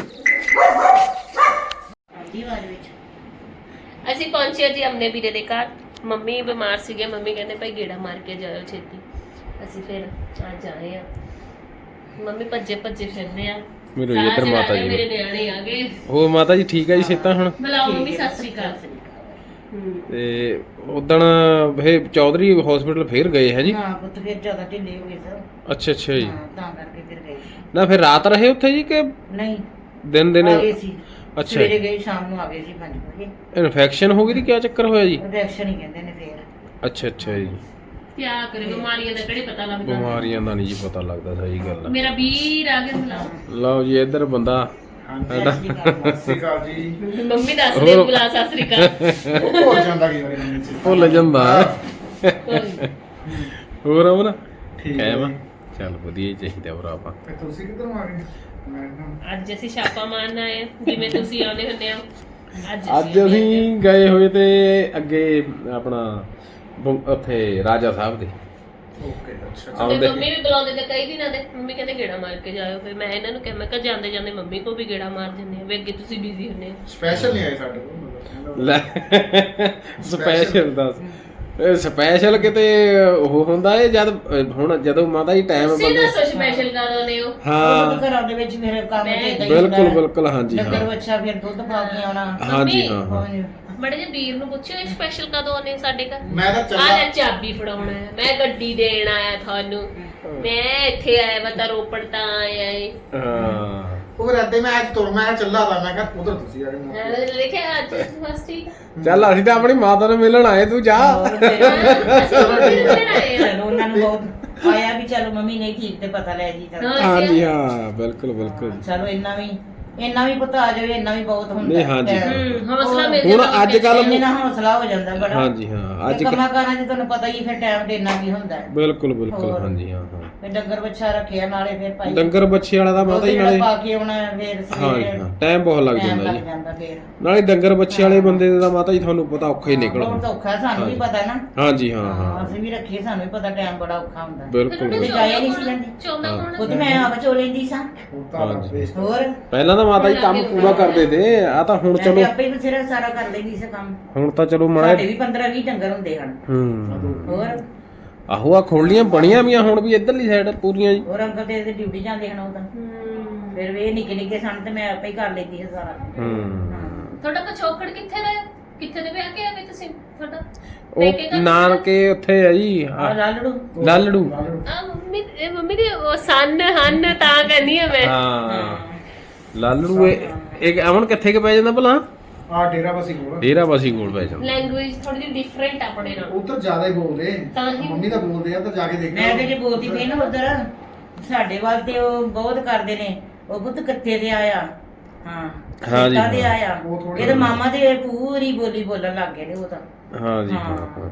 ਅਸੀਂ ਪਹੁੰਚੇ ਜੀ ਅਮਨੇ ਵੀਰੇ ਦੇ ਘਰ। ਮੰਮੀ ਬਿਮਾਰ ਸੀਗੇ ਮੰਮੀ ਕਹਿੰਦੇ ਭਾਈ ਗੇੜਾ ਮਾਰ ਕੇ ਜਾਇਓ ਛੇਤੀ। ਅਸੀਂ ਫਿਰ ਅੱਜ ਆਏ ਆ। ਮੰਮੀ ਭੱਜੇ ਭੱਜੇ ਫਿਰਦੇ ਆ।
ਮੇਰੇ ਇੱਧਰ ਮਾਤਾ ਜੀ
ਮੇਰੇ। ਨਿਆਣੇ ਆ ਗਏ।
ਹੋਰ ਮਾਤਾ ਜੀ ਠੀਕ ਆ ਜੀ ਸੇਤਾ ਹੁਣ?
ਬੁਲਾਓ ਮੰਮੀ ਸਤਿ ਸ੍ਰੀ ਅਕਾਲ। ਹੂੰ
ਤੇ ਉਦਣ ਫੇ ਚੌਧਰੀ ਹਸਪੀਟਲ ਫੇਰ ਗਏ ਹੈ ਜੀ?
ਹਾਂ ਪੁੱਤ ਫਿਰ ਜ਼ਿਆਦਾ ਢਿੱਲੇ ਹੋ ਗਏ ਸਰ
ਅੱਛਾ ਅੱਛਾ ਜੀ।
ਹਾਂ ਤਾਂ ਕਰਕੇ ਫਿਰ ਗਏ।
ਨਾ ਫਿਰ ਰਾਤ ਰਹੇ ਉੱਥੇ ਜੀ ਕਿ
ਨਹੀਂ
ਦਿਨ ਦਿਨ?
ਆ ਗਏ ਸੀ।
ਅੱਛਾ।
ਸਵੇਰੇ ਗਏ ਸ਼ਾਮ ਨੂੰ ਆ ਗਏ ਸੀ 5 ਵਜੇ।
ਇਨਫੈਕਸ਼ਨ ਹੋ ਗਈ ਦੀ ਕੀ ਚੱਕਰ ਹੋਇਆ ਜੀ?
ਰਿਐਕਸ਼ਨ ਹੀ ਕਹਿੰਦੇ ਨੇ ਫੇਰ।
ਅੱਛਾ ਅੱਛਾ ਜੀ।
ਕਿਆ ਕਰੇ ਬਿਮਾਰੀਆਂ ਦਾ ਕਿਹੜੀ ਪਤਾ ਲੱਗਦਾ?
ਬਿਮਾਰੀਆਂ ਦਾ ਨਹੀਂ ਜੀ ਪਤਾ ਲੱਗਦਾ ਸਹੀ ਗੱਲ ਆ।
ਮੇਰਾ ਵੀਰ ਆ ਗਿਆ ਬੁਲਾਓ
ਲਓ ਜੀ ਇੱਧਰ ਬੰਦਾ ਸਾਡਾ
ਮੰਮੀ ਦੱਸ ਦੇ ਬੁਲਾ ਸਤਿ ਸ੍ਰੀ ਅਕਾਲ।
ਭੁੱਲ ਜਾਂਦਾ
ਕੋਈ।
ਹੋਰ ਅਮਨ? ਠੀਕ ਹੈ ਚੱਲ ਵਧੀਆ ਹੀ ਚਾਹੀਦਾ
ਅੱਜ ਅਸੀਂ ਛਾਪਾ ਮਾਰਨ ਆਏ ਆ ਜਿਵੇਂ ਤੁਸੀਂ ਆਉਂਦੇ ਹੁੰਦੇ ਆ ਅੱਜ
ਅੱਜ ਅਸੀਂ ਗਏ ਹੋਏ ਤੇ ਅੱਗੇ ਆਪਣਾ ਬੰ- ਉੱਥੇ ਰਾਜਾ ਸਾਹਿਬ ਦੇ।
ਤੇ
ਆਉਂਦੇ
ਮੰਮੀ ਵੀ ਬੁਲਾਉਂਦੇ ਤੇ ਕਈ ਦਿਨਾਂ ਦੇ। ਮੰਮੀ ਕਹਿੰਦੇ ਗੇੜਾ ਮਾਰ ਕੇ ਜਾਇਓ ਫਿਰ ਮੈਂ ਇਹਨਾਂ ਨੂੰ ਕਿਹਾ ਮੈਂ ਕਿਹਾ ਜਾਂਦੇ ਜਾਂਦੇ ਮੰਮੀ ਕੋ ਵੀ ਗੇੜਾ ਮਾਰ ਜੰਨੇ ਆ ਵੀ ਅੱਗੇ ਤੁਸੀਂ ਬਿਜ਼ੀ ਹੁੰਦੇ ਆ
ਸਪੈਸ਼ਲ ਨਹੀਂ ਆਏ ਸਾਡੇ ਕੋਲ
ਲੈ ਸਪੈਸ਼ਲ ਦੱਸ। ਇਹ ਸਪੈਸ਼ਲ ਕਿਤੇ ਉਹ ਹੁੰਦਾ ਹੈ ਜਦ ਹੁਣ ਜਦੋਂ ਮਾਤਾ ਜੀ ਟਾਈਮ
ਤੁਸੀਂ
ਬੰਦੇ
ਦੱਸੋ ਸਪੈਸ਼ਲ ਕਰ ਆਉਂਦੇ ਹੋ?
ਹਾਂ।
ਘਰਾਂ ਦੇ ਵਿੱਚ ਫਿਰ ਕੰਮ ਤੇ ਹੀ
ਬਿਲਕੁਲ
ਹੈ।
ਬਿਲਕੁਲ ਹਾਂਜੀ ਹਾਂ।
ਬੱਚਾ ਫਿਰ ਦੁੱਧ ਪਾ ਕੇ ਆਉਣਾ।
ਹਾਂਜੀ ਹਾਂ ਹਾਂ।
ਹਾਂਜੀ।
ਬੜੇ ਜੇ ਵੀਰ ਨੂੰ ਪੁੱਛਿਓ ਇਹ ਸਪੈਸ਼ਲ ਕਦੋਂ ਆਉਂਦੇ ਸਾਡੇ ਘਰ?
ਮੈਂ ਤਾਂ
ਆ
ਚੱਲਾ
ਲੈ ਚਾਬੀ ਫੜਾਉਣਾ ਹੈ ਮੈਂ ਗੱਡੀ ਦੇਣ ਆਇਆ ਤੁਹਾਨੂੰ। ਮੈਂ ਇੱਥੇ ਆਇਆ ਬੰਦਾ ਰੋਪੜ ਤਾਂ ਆਇਆ ਏ।
ਹਾਂ।
ਉਹ ਰਾਤੇ ਮੈਂ ਅੱਜ ਤੁਰ ਮੈਂ ਚੱਲਾ ਤਾ ਮੈਂ ਕਿਹਾ ਉਧਰ ਤੁਸੀਂ ਆ ਗਏ
ਮੈਂ ਦੇਖਿਆ ਅੱਜ ਫਸਟ
ਚੱਲ ਅਸੀਂ ਤਾਂ ਆਪਣੀ ਮਾਤਾ ਨੂੰ ਮਿਲਣ ਆਏ ਤੂੰ ਜਾ।
ਹੋਰ ਫਿਰ।
ਨੂੰ
ਚਲੋ ਉਹਨਾਂ ਨੂੰ ਬਹੁਤ ਆਇਆ ਵੀ ਚਲੋ ਮੰਮੀ ਨਹੀਂ ਠੀਕ ਤੇ ਪਤਾ ਲੈ ਜੀ ਚਲੋ।
ਹਾਂ।
ਹਾਂਜੀ ਹਾਂ ਬਿਲਕੁਲ ਬਿਲਕੁਲ।
ਚਲੋ ਇੰਨਾ ਵੀ ਇੰਨਾ ਵੀ ਪਤਾ ਆ ਜਾਵੇ ਇੰਨਾ ਵੀ ਬਹੁਤ ਹੁੰਦਾ
ਨਹੀਂ, ਹਾਂਜੀ।
ਹੈ।
ਹੂੰ ਹੌਸਲਾ ਮਿਲ
ਹੁਣ
ਜਾਂਦਾ
ਅੱਜ ਕੱਲ੍ਹ-
ਇੰਨੇ ਨਾਲ ਹੌਸਲਾ ਹੋ ਜਾਂਦਾ ਬੜਾ।
ਹਾਂਜੀ ਹਾਂ ਅੱਜ
ਅੱਜ ਕੰਮਾਂ ਕਾਰਾਂ 'ਚ ਤੁਹਾਨੂੰ ਪਤਾ ਹੀ ਫਿਰ ਟਾਈਮ ਤੇ ਇੰਨਾ ਵੀ ਹੁੰਦਾ ਹੈ।
ਬਿਲਕੁਲ ਬਿਲਕੁਲ
ਹੋਰ।
ਹਾਂਜੀ ਹਾਂ ਹਾਂ।
ਫਿਰ ਡੰਗਰ ਬੱਚਾ ਰੱਖਿਆ ਨਾਲੇ ਫਿਰ ਭਾਈ।
ਡੰਗਰ ਬੱਚੇ ਵਾਲਾ ਦਾ ਮਾਤਾ ਜੀ ਨਾਲੇ
ਪਾ ਕੇ ਆਉਣਾ ਫਿਰ
ਹਾਂ
ਸਵੇਰੇ
ਹਾਂ ਟਾਈਮ ਬਹੁਤ ਲੱਗ ਜਾਂਦਾ
ਲੱਗ
ਜੀ।
ਜਾਂਦਾ ਫਿਰ।
ਨਾਲੇ ਡੰਗਰ ਬੱਚੇ ਵਾਲੇ ਬੰਦੇ ਦਾ ਮਾਤਾ ਜੀ ਤੁਹਾਨੂੰ ਪਤਾ ਔਖਾ ਹੀ ਨਿਕਲ
ਬਹੁਤ ਔਖਾ ਸਾਨੂੰ ਵੀ ਪਤਾ ਨਾ।
ਹਾਂਜੀ ਹਾਂ ਹਾਂ।
ਅਸੀਂ ਵੀ ਰੱਖੀਏ ਸਾਨੂੰ ਵੀ ਪਤਾ ਟਾਈਮ ਬੜਾ ਔਖਾ ਹੁੰਦਾ
ਬਿਲਕੁਲ।
ਤੇ। ਜਾਇਆ ਨਹੀਂ ਸੀ ਜਾਂਦੀ।
ਚੋਮਾ ਕੌਣ
ਤੇ ਮੈਂ ਆਪ ਚੋ ਲੈਂਦੀ ਸਾਂ।
ਹਾਂਜੀ।
ਹੋਰ?
ਪਹਿਲਾਂ ਤਾਂ ਮਾਤਾ ਜੀ ਕੰਮ ਪੂਰਾ ਕਰਦੇ ਤੇ ਆ ਤਾਂ ਹੁਣ
ਤੇ
ਚਲੋ।
ਆਪੇ ਹੀ ਬਥੇਰਾ ਸਾਰਾ ਕਰ ਲੈਂਦੀ ਸੀ ਕੰਮ।
ਹੁਣ ਤਾਂ ਚਲੋ ਮਾੜਾ
ਸਾਡੇ ਵੀ 15 20 ਡੰਗਰ ਹੁੰਦੇ ਹਨ।
ਹੂੰ।
ਹੋਰ?
ਆਹੋ ਆ ਖੋਲੀਆਂ ਬਣੀਆਂ ਵੀਆਂ ਹੁਣ ਵੀ ਇਧਰਲੀ ਸਾਈਡ ਪੂਰੀਆਂ ਜੀ।
ਹੋਰ ਅੰਕਲ ਤੇ ਡਿਊਟੀ ਜਾਂਦੇ ਹਨ ਉਹ ਤਾਂ।
ਹੂੰ।
ਫਿਰ ਵੀ ਇਹ ਨਿੱਕੇ ਨਿੱਕੇ ਸਨ ਤੇ ਮੈਂ ਆਪੇ ਹੀ ਕਰ ਲੈਂਦੀ ਸੀ ਸਾਰਾ।
ਹੂੰ।
ਤੁਹਾਡਾ ਪਛੋਕੜ ਕਿੱਥੇ ਦਾ ਹੈ? ਕਿੱਥੇ ਦੇ ਵਿਆਹ ਕੇ ਆਵੇ ਤੁਸੀਂ ਤੁਹਾਡਾ?
ਉਹ? ਨਾਨਕੇ ਉੱਥੇ ਆ ਜੀ
ਆ
ਆ
ਲਾਲੜੂ।
ਲਾਲੜੂ।
ਆ ਮੰਮੀ ਇਹ ਮੰਮੀ ਦੇ ਉਹ ਸੰਨ ਹਨ ਤਾਂ ਕਹਿੰਦੀ ਆ ਮੈਂ।
ਹਾਂ। ਲਾਲੜੂ ਇਹ ਇੱਕ ਅਮਨ ਕਿੱਥੇ ਕੇ ਪੈ ਜਾਂਦਾ ਭਲਾ?
ਆ ਡੇਰਾ ਬਸੀ ਕੋਲ।
ਡੇਰਾ ਬਸੀ ਕੋਲ ਪੈ ਜਾਂਦਾ।
ਲੈਂਗੁਏਜ ਥੋੜੀ ਜਿਹੀ ਡਿਫਰੈਂਟ ਆਪਣੇ ਨਾਲ।
ਉਧਰ ਜ਼ਿਆਦਾ ਹੀ ਬੋਲਦੇ।
ਤਾਂ ਹੀ-
ਮੰਮੀ ਤਾਂ ਬੋਲਦੇ ਆ ਤਾਂ ਜਾ ਕੇ ਦੇਖਣਾ।
ਮੈਂ ਤੇ ਜੇ ਬੋਲਦੀ ਪਈ ਨਾ ਉਧਰ ਸਾਡੇ ਵੱਲ ਤੇ ਉਹ ਬਹੁਤ ਕਰਦੇ ਨੇ। ਉਹ ਪੁੱਤ ਕੱਤੇ ਤੇ ਆਇਆ? ਹਾਂ
ਹਾਂ ਜੀ,
ਕੱਤਾ
ਹਾਂ।
ਆਇਆ?
ਉਹ ਥੋੜ੍ਹੇ-
ਇਹਦੇ ਮਾਮਾ ਤੇ ਪੂਰੀ ਬੋਲੀ ਬੋਲਣ ਲੱਗ ਗਏ ਨੇ ਉਹ ਤਾਂ।
ਹਾਂ ਜੀ ਹਾਂ
ਹਾਂ।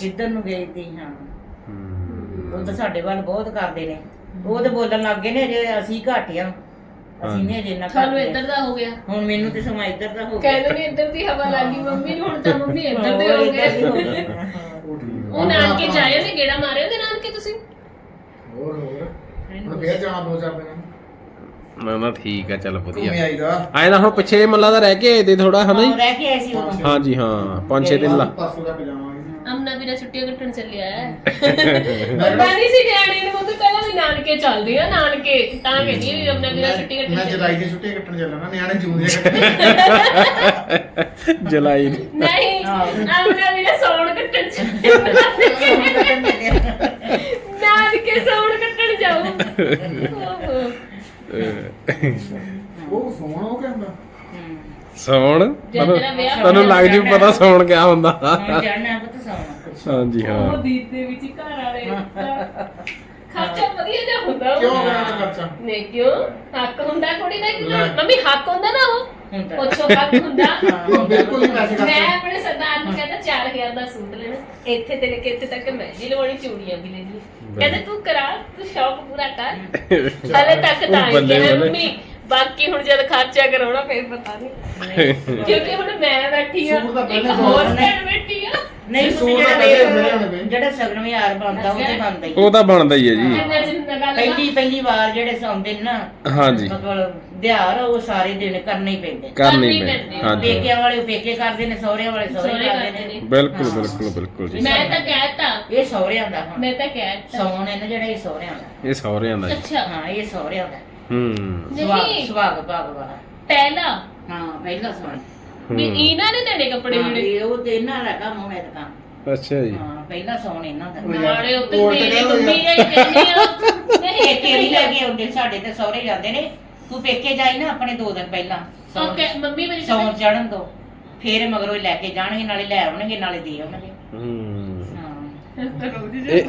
ਕਿੱਧਰ ਨੂੰ ਗਈ ਤੀ ਹਾਂ।
ਹੂੰ।
ਉਹ ਤਾਂ ਸਾਡੇ ਵੱਲ ਬਹੁਤ ਕਰਦੇ ਨੇ। ਉਹ ਤੇ ਬੋਲਣ ਲੱਗ ਗਏ ਨੇ ਜੇ ਅਸੀਂ ਅਸੀਂ ਨੇ ਜਿੰਨਾ
ਤੁਹਾਨੂੰ
ਕਰਦੇ
ਇੱਧਰ ਦਾ ਹੋ ਗਿਆ।
ਹੁਣ ਮੈਨੂੰ ਤੇ ਸਮਾਂ ਇੱਧਰ ਦਾ ਹੋ ਗਿਆ।
ਕਹਿੰਦੇ ਨੇ ਇੱਧਰ ਦੀ ਹਵਾ ਲੱਗੀ ਮੰਮੀ ਨੂੰ ਹੁਣ ਤਾਂ ਮੰਮੀ ਇੱਧਰ ਦੇ ਹੋ
ਦੀ ਹੋ
ਗਏ। ਉਹ ਨਾਨਕੇ ਜਾਏ ਨੇ ਗੇੜਾ ਮਾਰਿਓ ਤੇ ਨਾਨਕੇ ਤੁਸੀਂ?
ਹੋਰ ਹੋਰ। ਹੁਣ ਫੇਰ ਜਾਣਾ ਦੋ ਚਾਰ ਦਿਨ।
ਨਾ ਨਾ ਠੀਕ ਆ ਚੱਲ ਵਧੀਆ।
ਆਈਦਾ।
ਆਏ ਤਾਂ ਹੁਣ ਪਿੱਛੇ ਮੱਲਾ ਦਾ ਰਹਿ ਕੇ ਆਏ ਤੇ ਥੋੜਾ ਹਨਾ
ਹਾਂ,
ਜੀ?
ਰਹਿ ਕੇ ਆਏ ਸੀ ਉਦੋਂ।
ਹਾਂਜੀ ਹਾਂ 5-6 ਦਿਨ ਲਾ।
ਪਰਸੋਂ ਤੱਕ ਜਾਵਾਂਗੇ
ਅਮਨਾ ਵੀਰਾ ਛੁੱਟੀਆਂ ਕੱਟਣ ਚੱਲਿਆ ਹੈ। [laughs] ਪਤਾ ਨਹੀਂ ਸੀ ਨਿਆਣੇ ਨੂੰ ਉਹ ਪਹਿਲਾਂ ਵੀ ਨਾਨਕੇ ਚੱਲਦੇ ਆ ਨਾਨਕੇ ਤਾਂ ਕਹਿੰਦੀ ਵੀ ਅਮਨਾ ਵੀਰਾ ਛੁੱਟੀ ਕੱਟਣ
ਮੈਂ ਜੁਲਾਈ ਦੀ ਛੁੱਟੀ ਕੱਟਣ ਚੱਲਣਾ ਨਿਆਣੇ ਜੂਨ ਦੀਆਂ ਕੱਟਣੇ [laughs]
ਜੁਲਾਈ ਦੀ।
ਨਹੀਂ
ਹਾਂ।
ਅਮਨਾ ਵੀਰਾ ਸੌਣ ਕੱਟਣ ਚੱਲਿਆ। ਨਾਨਕੇ ਸੌਣ ਕੱਟਣ ਜਾਊ। [laughs]
ਉਹ ਸੋਹਣਾ ਉਹ ਕਹਿੰਦਾ।
ਸੌਣ?
ਤੇਰਾ
ਤੁਹਾਨੂੰ ਲੱਗ ਜੂ ਪਤਾ ਸੌਣ ਕਿਆ ਹੁੰਦਾ।
ਚੜਨਾ ਪੁੱਤ ਸੌਣਾ।
ਹਾਂਜੀ
ਉਹ
ਹਾਂ
ਦੀਦ ਦੇ ਵਿੱਚ ਘਰ ਵਾਲੇ ਖਰਚਾ ਵਧੀਆ ਜਿਹਾ ਹੁੰਦਾ ਉਹ।
ਕਿਉਂ ਕਰਾਂਗਾ ਖਰਚਾ?
ਨਹੀਂ ਕਿਉਂ? ਹੱਕ ਹੁੰਦਾ ਕੁੜੀ ਦਾ ਕਿ
ਲੈ।
ਮੰਮੀ ਹੱਕ ਹੁੰਦਾ ਨਾ ਉਹ? ਪੁੱਛੋ ਹੱਕ ਹੁੰਦਾ।
ਉਹ ਬਿਲਕੁਲ ਨਹੀਂ ਪੈਸੇ
ਮੈਂ
ਖਰਚਾ
ਆਪਣੇ ਸਰਦਾਰ ਨੂੰ ਕਹਿੰਦਾ 4000 ਦਾ ਸੂਟ ਲੈਣਾ। ਇੱਥੇ ਤੇ ਲੈ ਕੇ ਇੱਥੇ ਤੱਕ ਮਹਿੰਦੀ ਲਵਾਉਣੀ ਚੂੜੀਆਂ ਵੀ ਲੈਣੀ ਕਹਿੰਦੇ ਤੂੰ ਕਰਾ ਤੂੰ ਸ਼ੌਕ ਪੂਰਾ ਕਰ। [laughs] ਹਲੇ ਤੱਕ ਤਾਂ
ਉਹ
ਇਹ
ਬੱਲੇ।
ਮੰਮੀ। ਬਾਕੀ ਹੁਣ ਜਦ ਖਰਚਾ ਕਰਾਉਣਾ ਫਿਰ ਪਤਾ ਨਹੀਂ। ਕਿਉਂਕਿ ਹੁਣ ਮੈਂ ਬੈਠੀ ਆ
ਸੂਟ ਤਾਂ
ਇੱਕ
ਪਹਿਲਾਂ
ਹੋਰ। ਭੈਣ ਬੈਠੀ ਆ।
ਨਹੀਂ
ਸੂਟ ਤਾਂ ਪਹਿਲੇ ਨੇ।
ਜਿਹੜਾ ਸਗਨ ਵਿਹਾਰ ਬਣਦਾ ਉਹ ਤੇ ਬਣਦਾ ਹੀ
ਉਹ ਤਾਂ ਬਣਦਾ ਹੀ ਹੈ ਜੀ।
ਜਿੰਨਾ ਗੱਲ।
ਪਹਿਲੀ ਪਹਿਲੀ ਵਾਰ ਜਿਹੜੇ ਸੌਂਦੇ ਨੇ ਨਾ
ਹਾਂਜੀ।
ਮਤਲਬ ਦਿਹਾਰ ਉਹ ਸਾਰੇ ਦਿਨ ਕਰਨੇ ਹੀ ਪੈਂਦੇ।
ਕਰਨੀ
ਕਰਨੀ ਪੈਂਦੀ।
ਹਾਂਜੀ।
ਪੇਕਿਆਂ ਵਾਲੇ ਪੇਕੇ ਕਰਦੇ ਨੇ ਸਹੁਰਿਆਂ ਵਾਲੇ ਸਹੁਰੇ
ਸਹੁਰੇ
ਕਰਦੇ
ਕਰਦੇ
ਨੇ।
ਨੇ।
ਬਿਲਕੁਲ ਬਿਲਕੁਲ ਬਿਲਕੁਲ ਜੀ।
ਮੈਂ ਤਾਂ ਕਹਿਤਾ।
ਇਹ ਸਹੁਰਿਆਂ ਦਾ ਹੁਣ।
ਮੈਂ ਤਾਂ ਕਹਿਤਾ।
ਸੌਣ ਹੈ ਨਾ ਜਿਹੜਾ ਇਹ ਸਹੁਰਿਆਂ ਦਾ।
ਇਹ ਸਹੁਰਿਆਂ ਦਾ ਜੀ।
ਅੱਛਾ।
ਹਾਂ ਇਹ ਸਹੁਰਿਆਂ ਦਾ।
ਹੂੰ।
ਸੁਹਾਗ
ਨਹੀਂ।
ਸੁਹਾਗ ਭਾਗ ਵਾਲਾ
ਪਹਿਲਾ?
ਹਾਂ ਪਹਿਲਾ ਸੌਣ
ਵੀ
ਹੂੰ।
ਇਹਨਾਂ ਨੇ ਦੇਣੇ ਕੱਪੜੇ
ਹਾਂ,
ਜਿਹੜੇ?
ਇਹ ਉਹ ਤੇ ਇਹਨਾਂ ਦਾ ਕੰਮ ਹੋਣਾ ਤਾਂ। ਕੰਮ
ਅੱਛਾ ਜੀ।
ਹਾਂ ਪਹਿਲਾ ਸੌਣ ਇਹਨਾਂ ਦਾ।
ਨਾਲੇ ਉੱਤੇ
ਹੋਰ ਤਾਂ
ਮੇਰੇ
ਕਹਿੰਦਾ
ਮੰਮੀ
ਯਾਰ।
ਨੇ ਕਹਿੰਦੇ ਆ। [laughs] ਨਹੀਂ
ਪੇਕੇ ਨਹੀਂ ਲੈ ਕੇ ਆਉਂਦੇ ਸਾਡੇ ਤੇ ਸਹੁਰੇ ਜਾਂਦੇ ਨੇ। ਤੂੰ ਪੇਕੇ ਜਾਈ ਨਾ ਆਪਣੇ ਦੋ ਦਿਨ ਪਹਿਲਾਂ ਸੌਣ-
ਓਕੇ ਮੰਮੀ ਮੇਰੀ
ਸੌਣ ਚੜਨ ਦੋ। ਫੇਰ ਮਗਰੋਂ ਲੈ ਕੇ ਜਾਣਗੇ ਨਾਲੇ ਲੈ ਆਉਣਗੇ ਨਾਲੇ ਦੇ ਆਉਣਗੇ।
ਹਾਂ। ਇਹ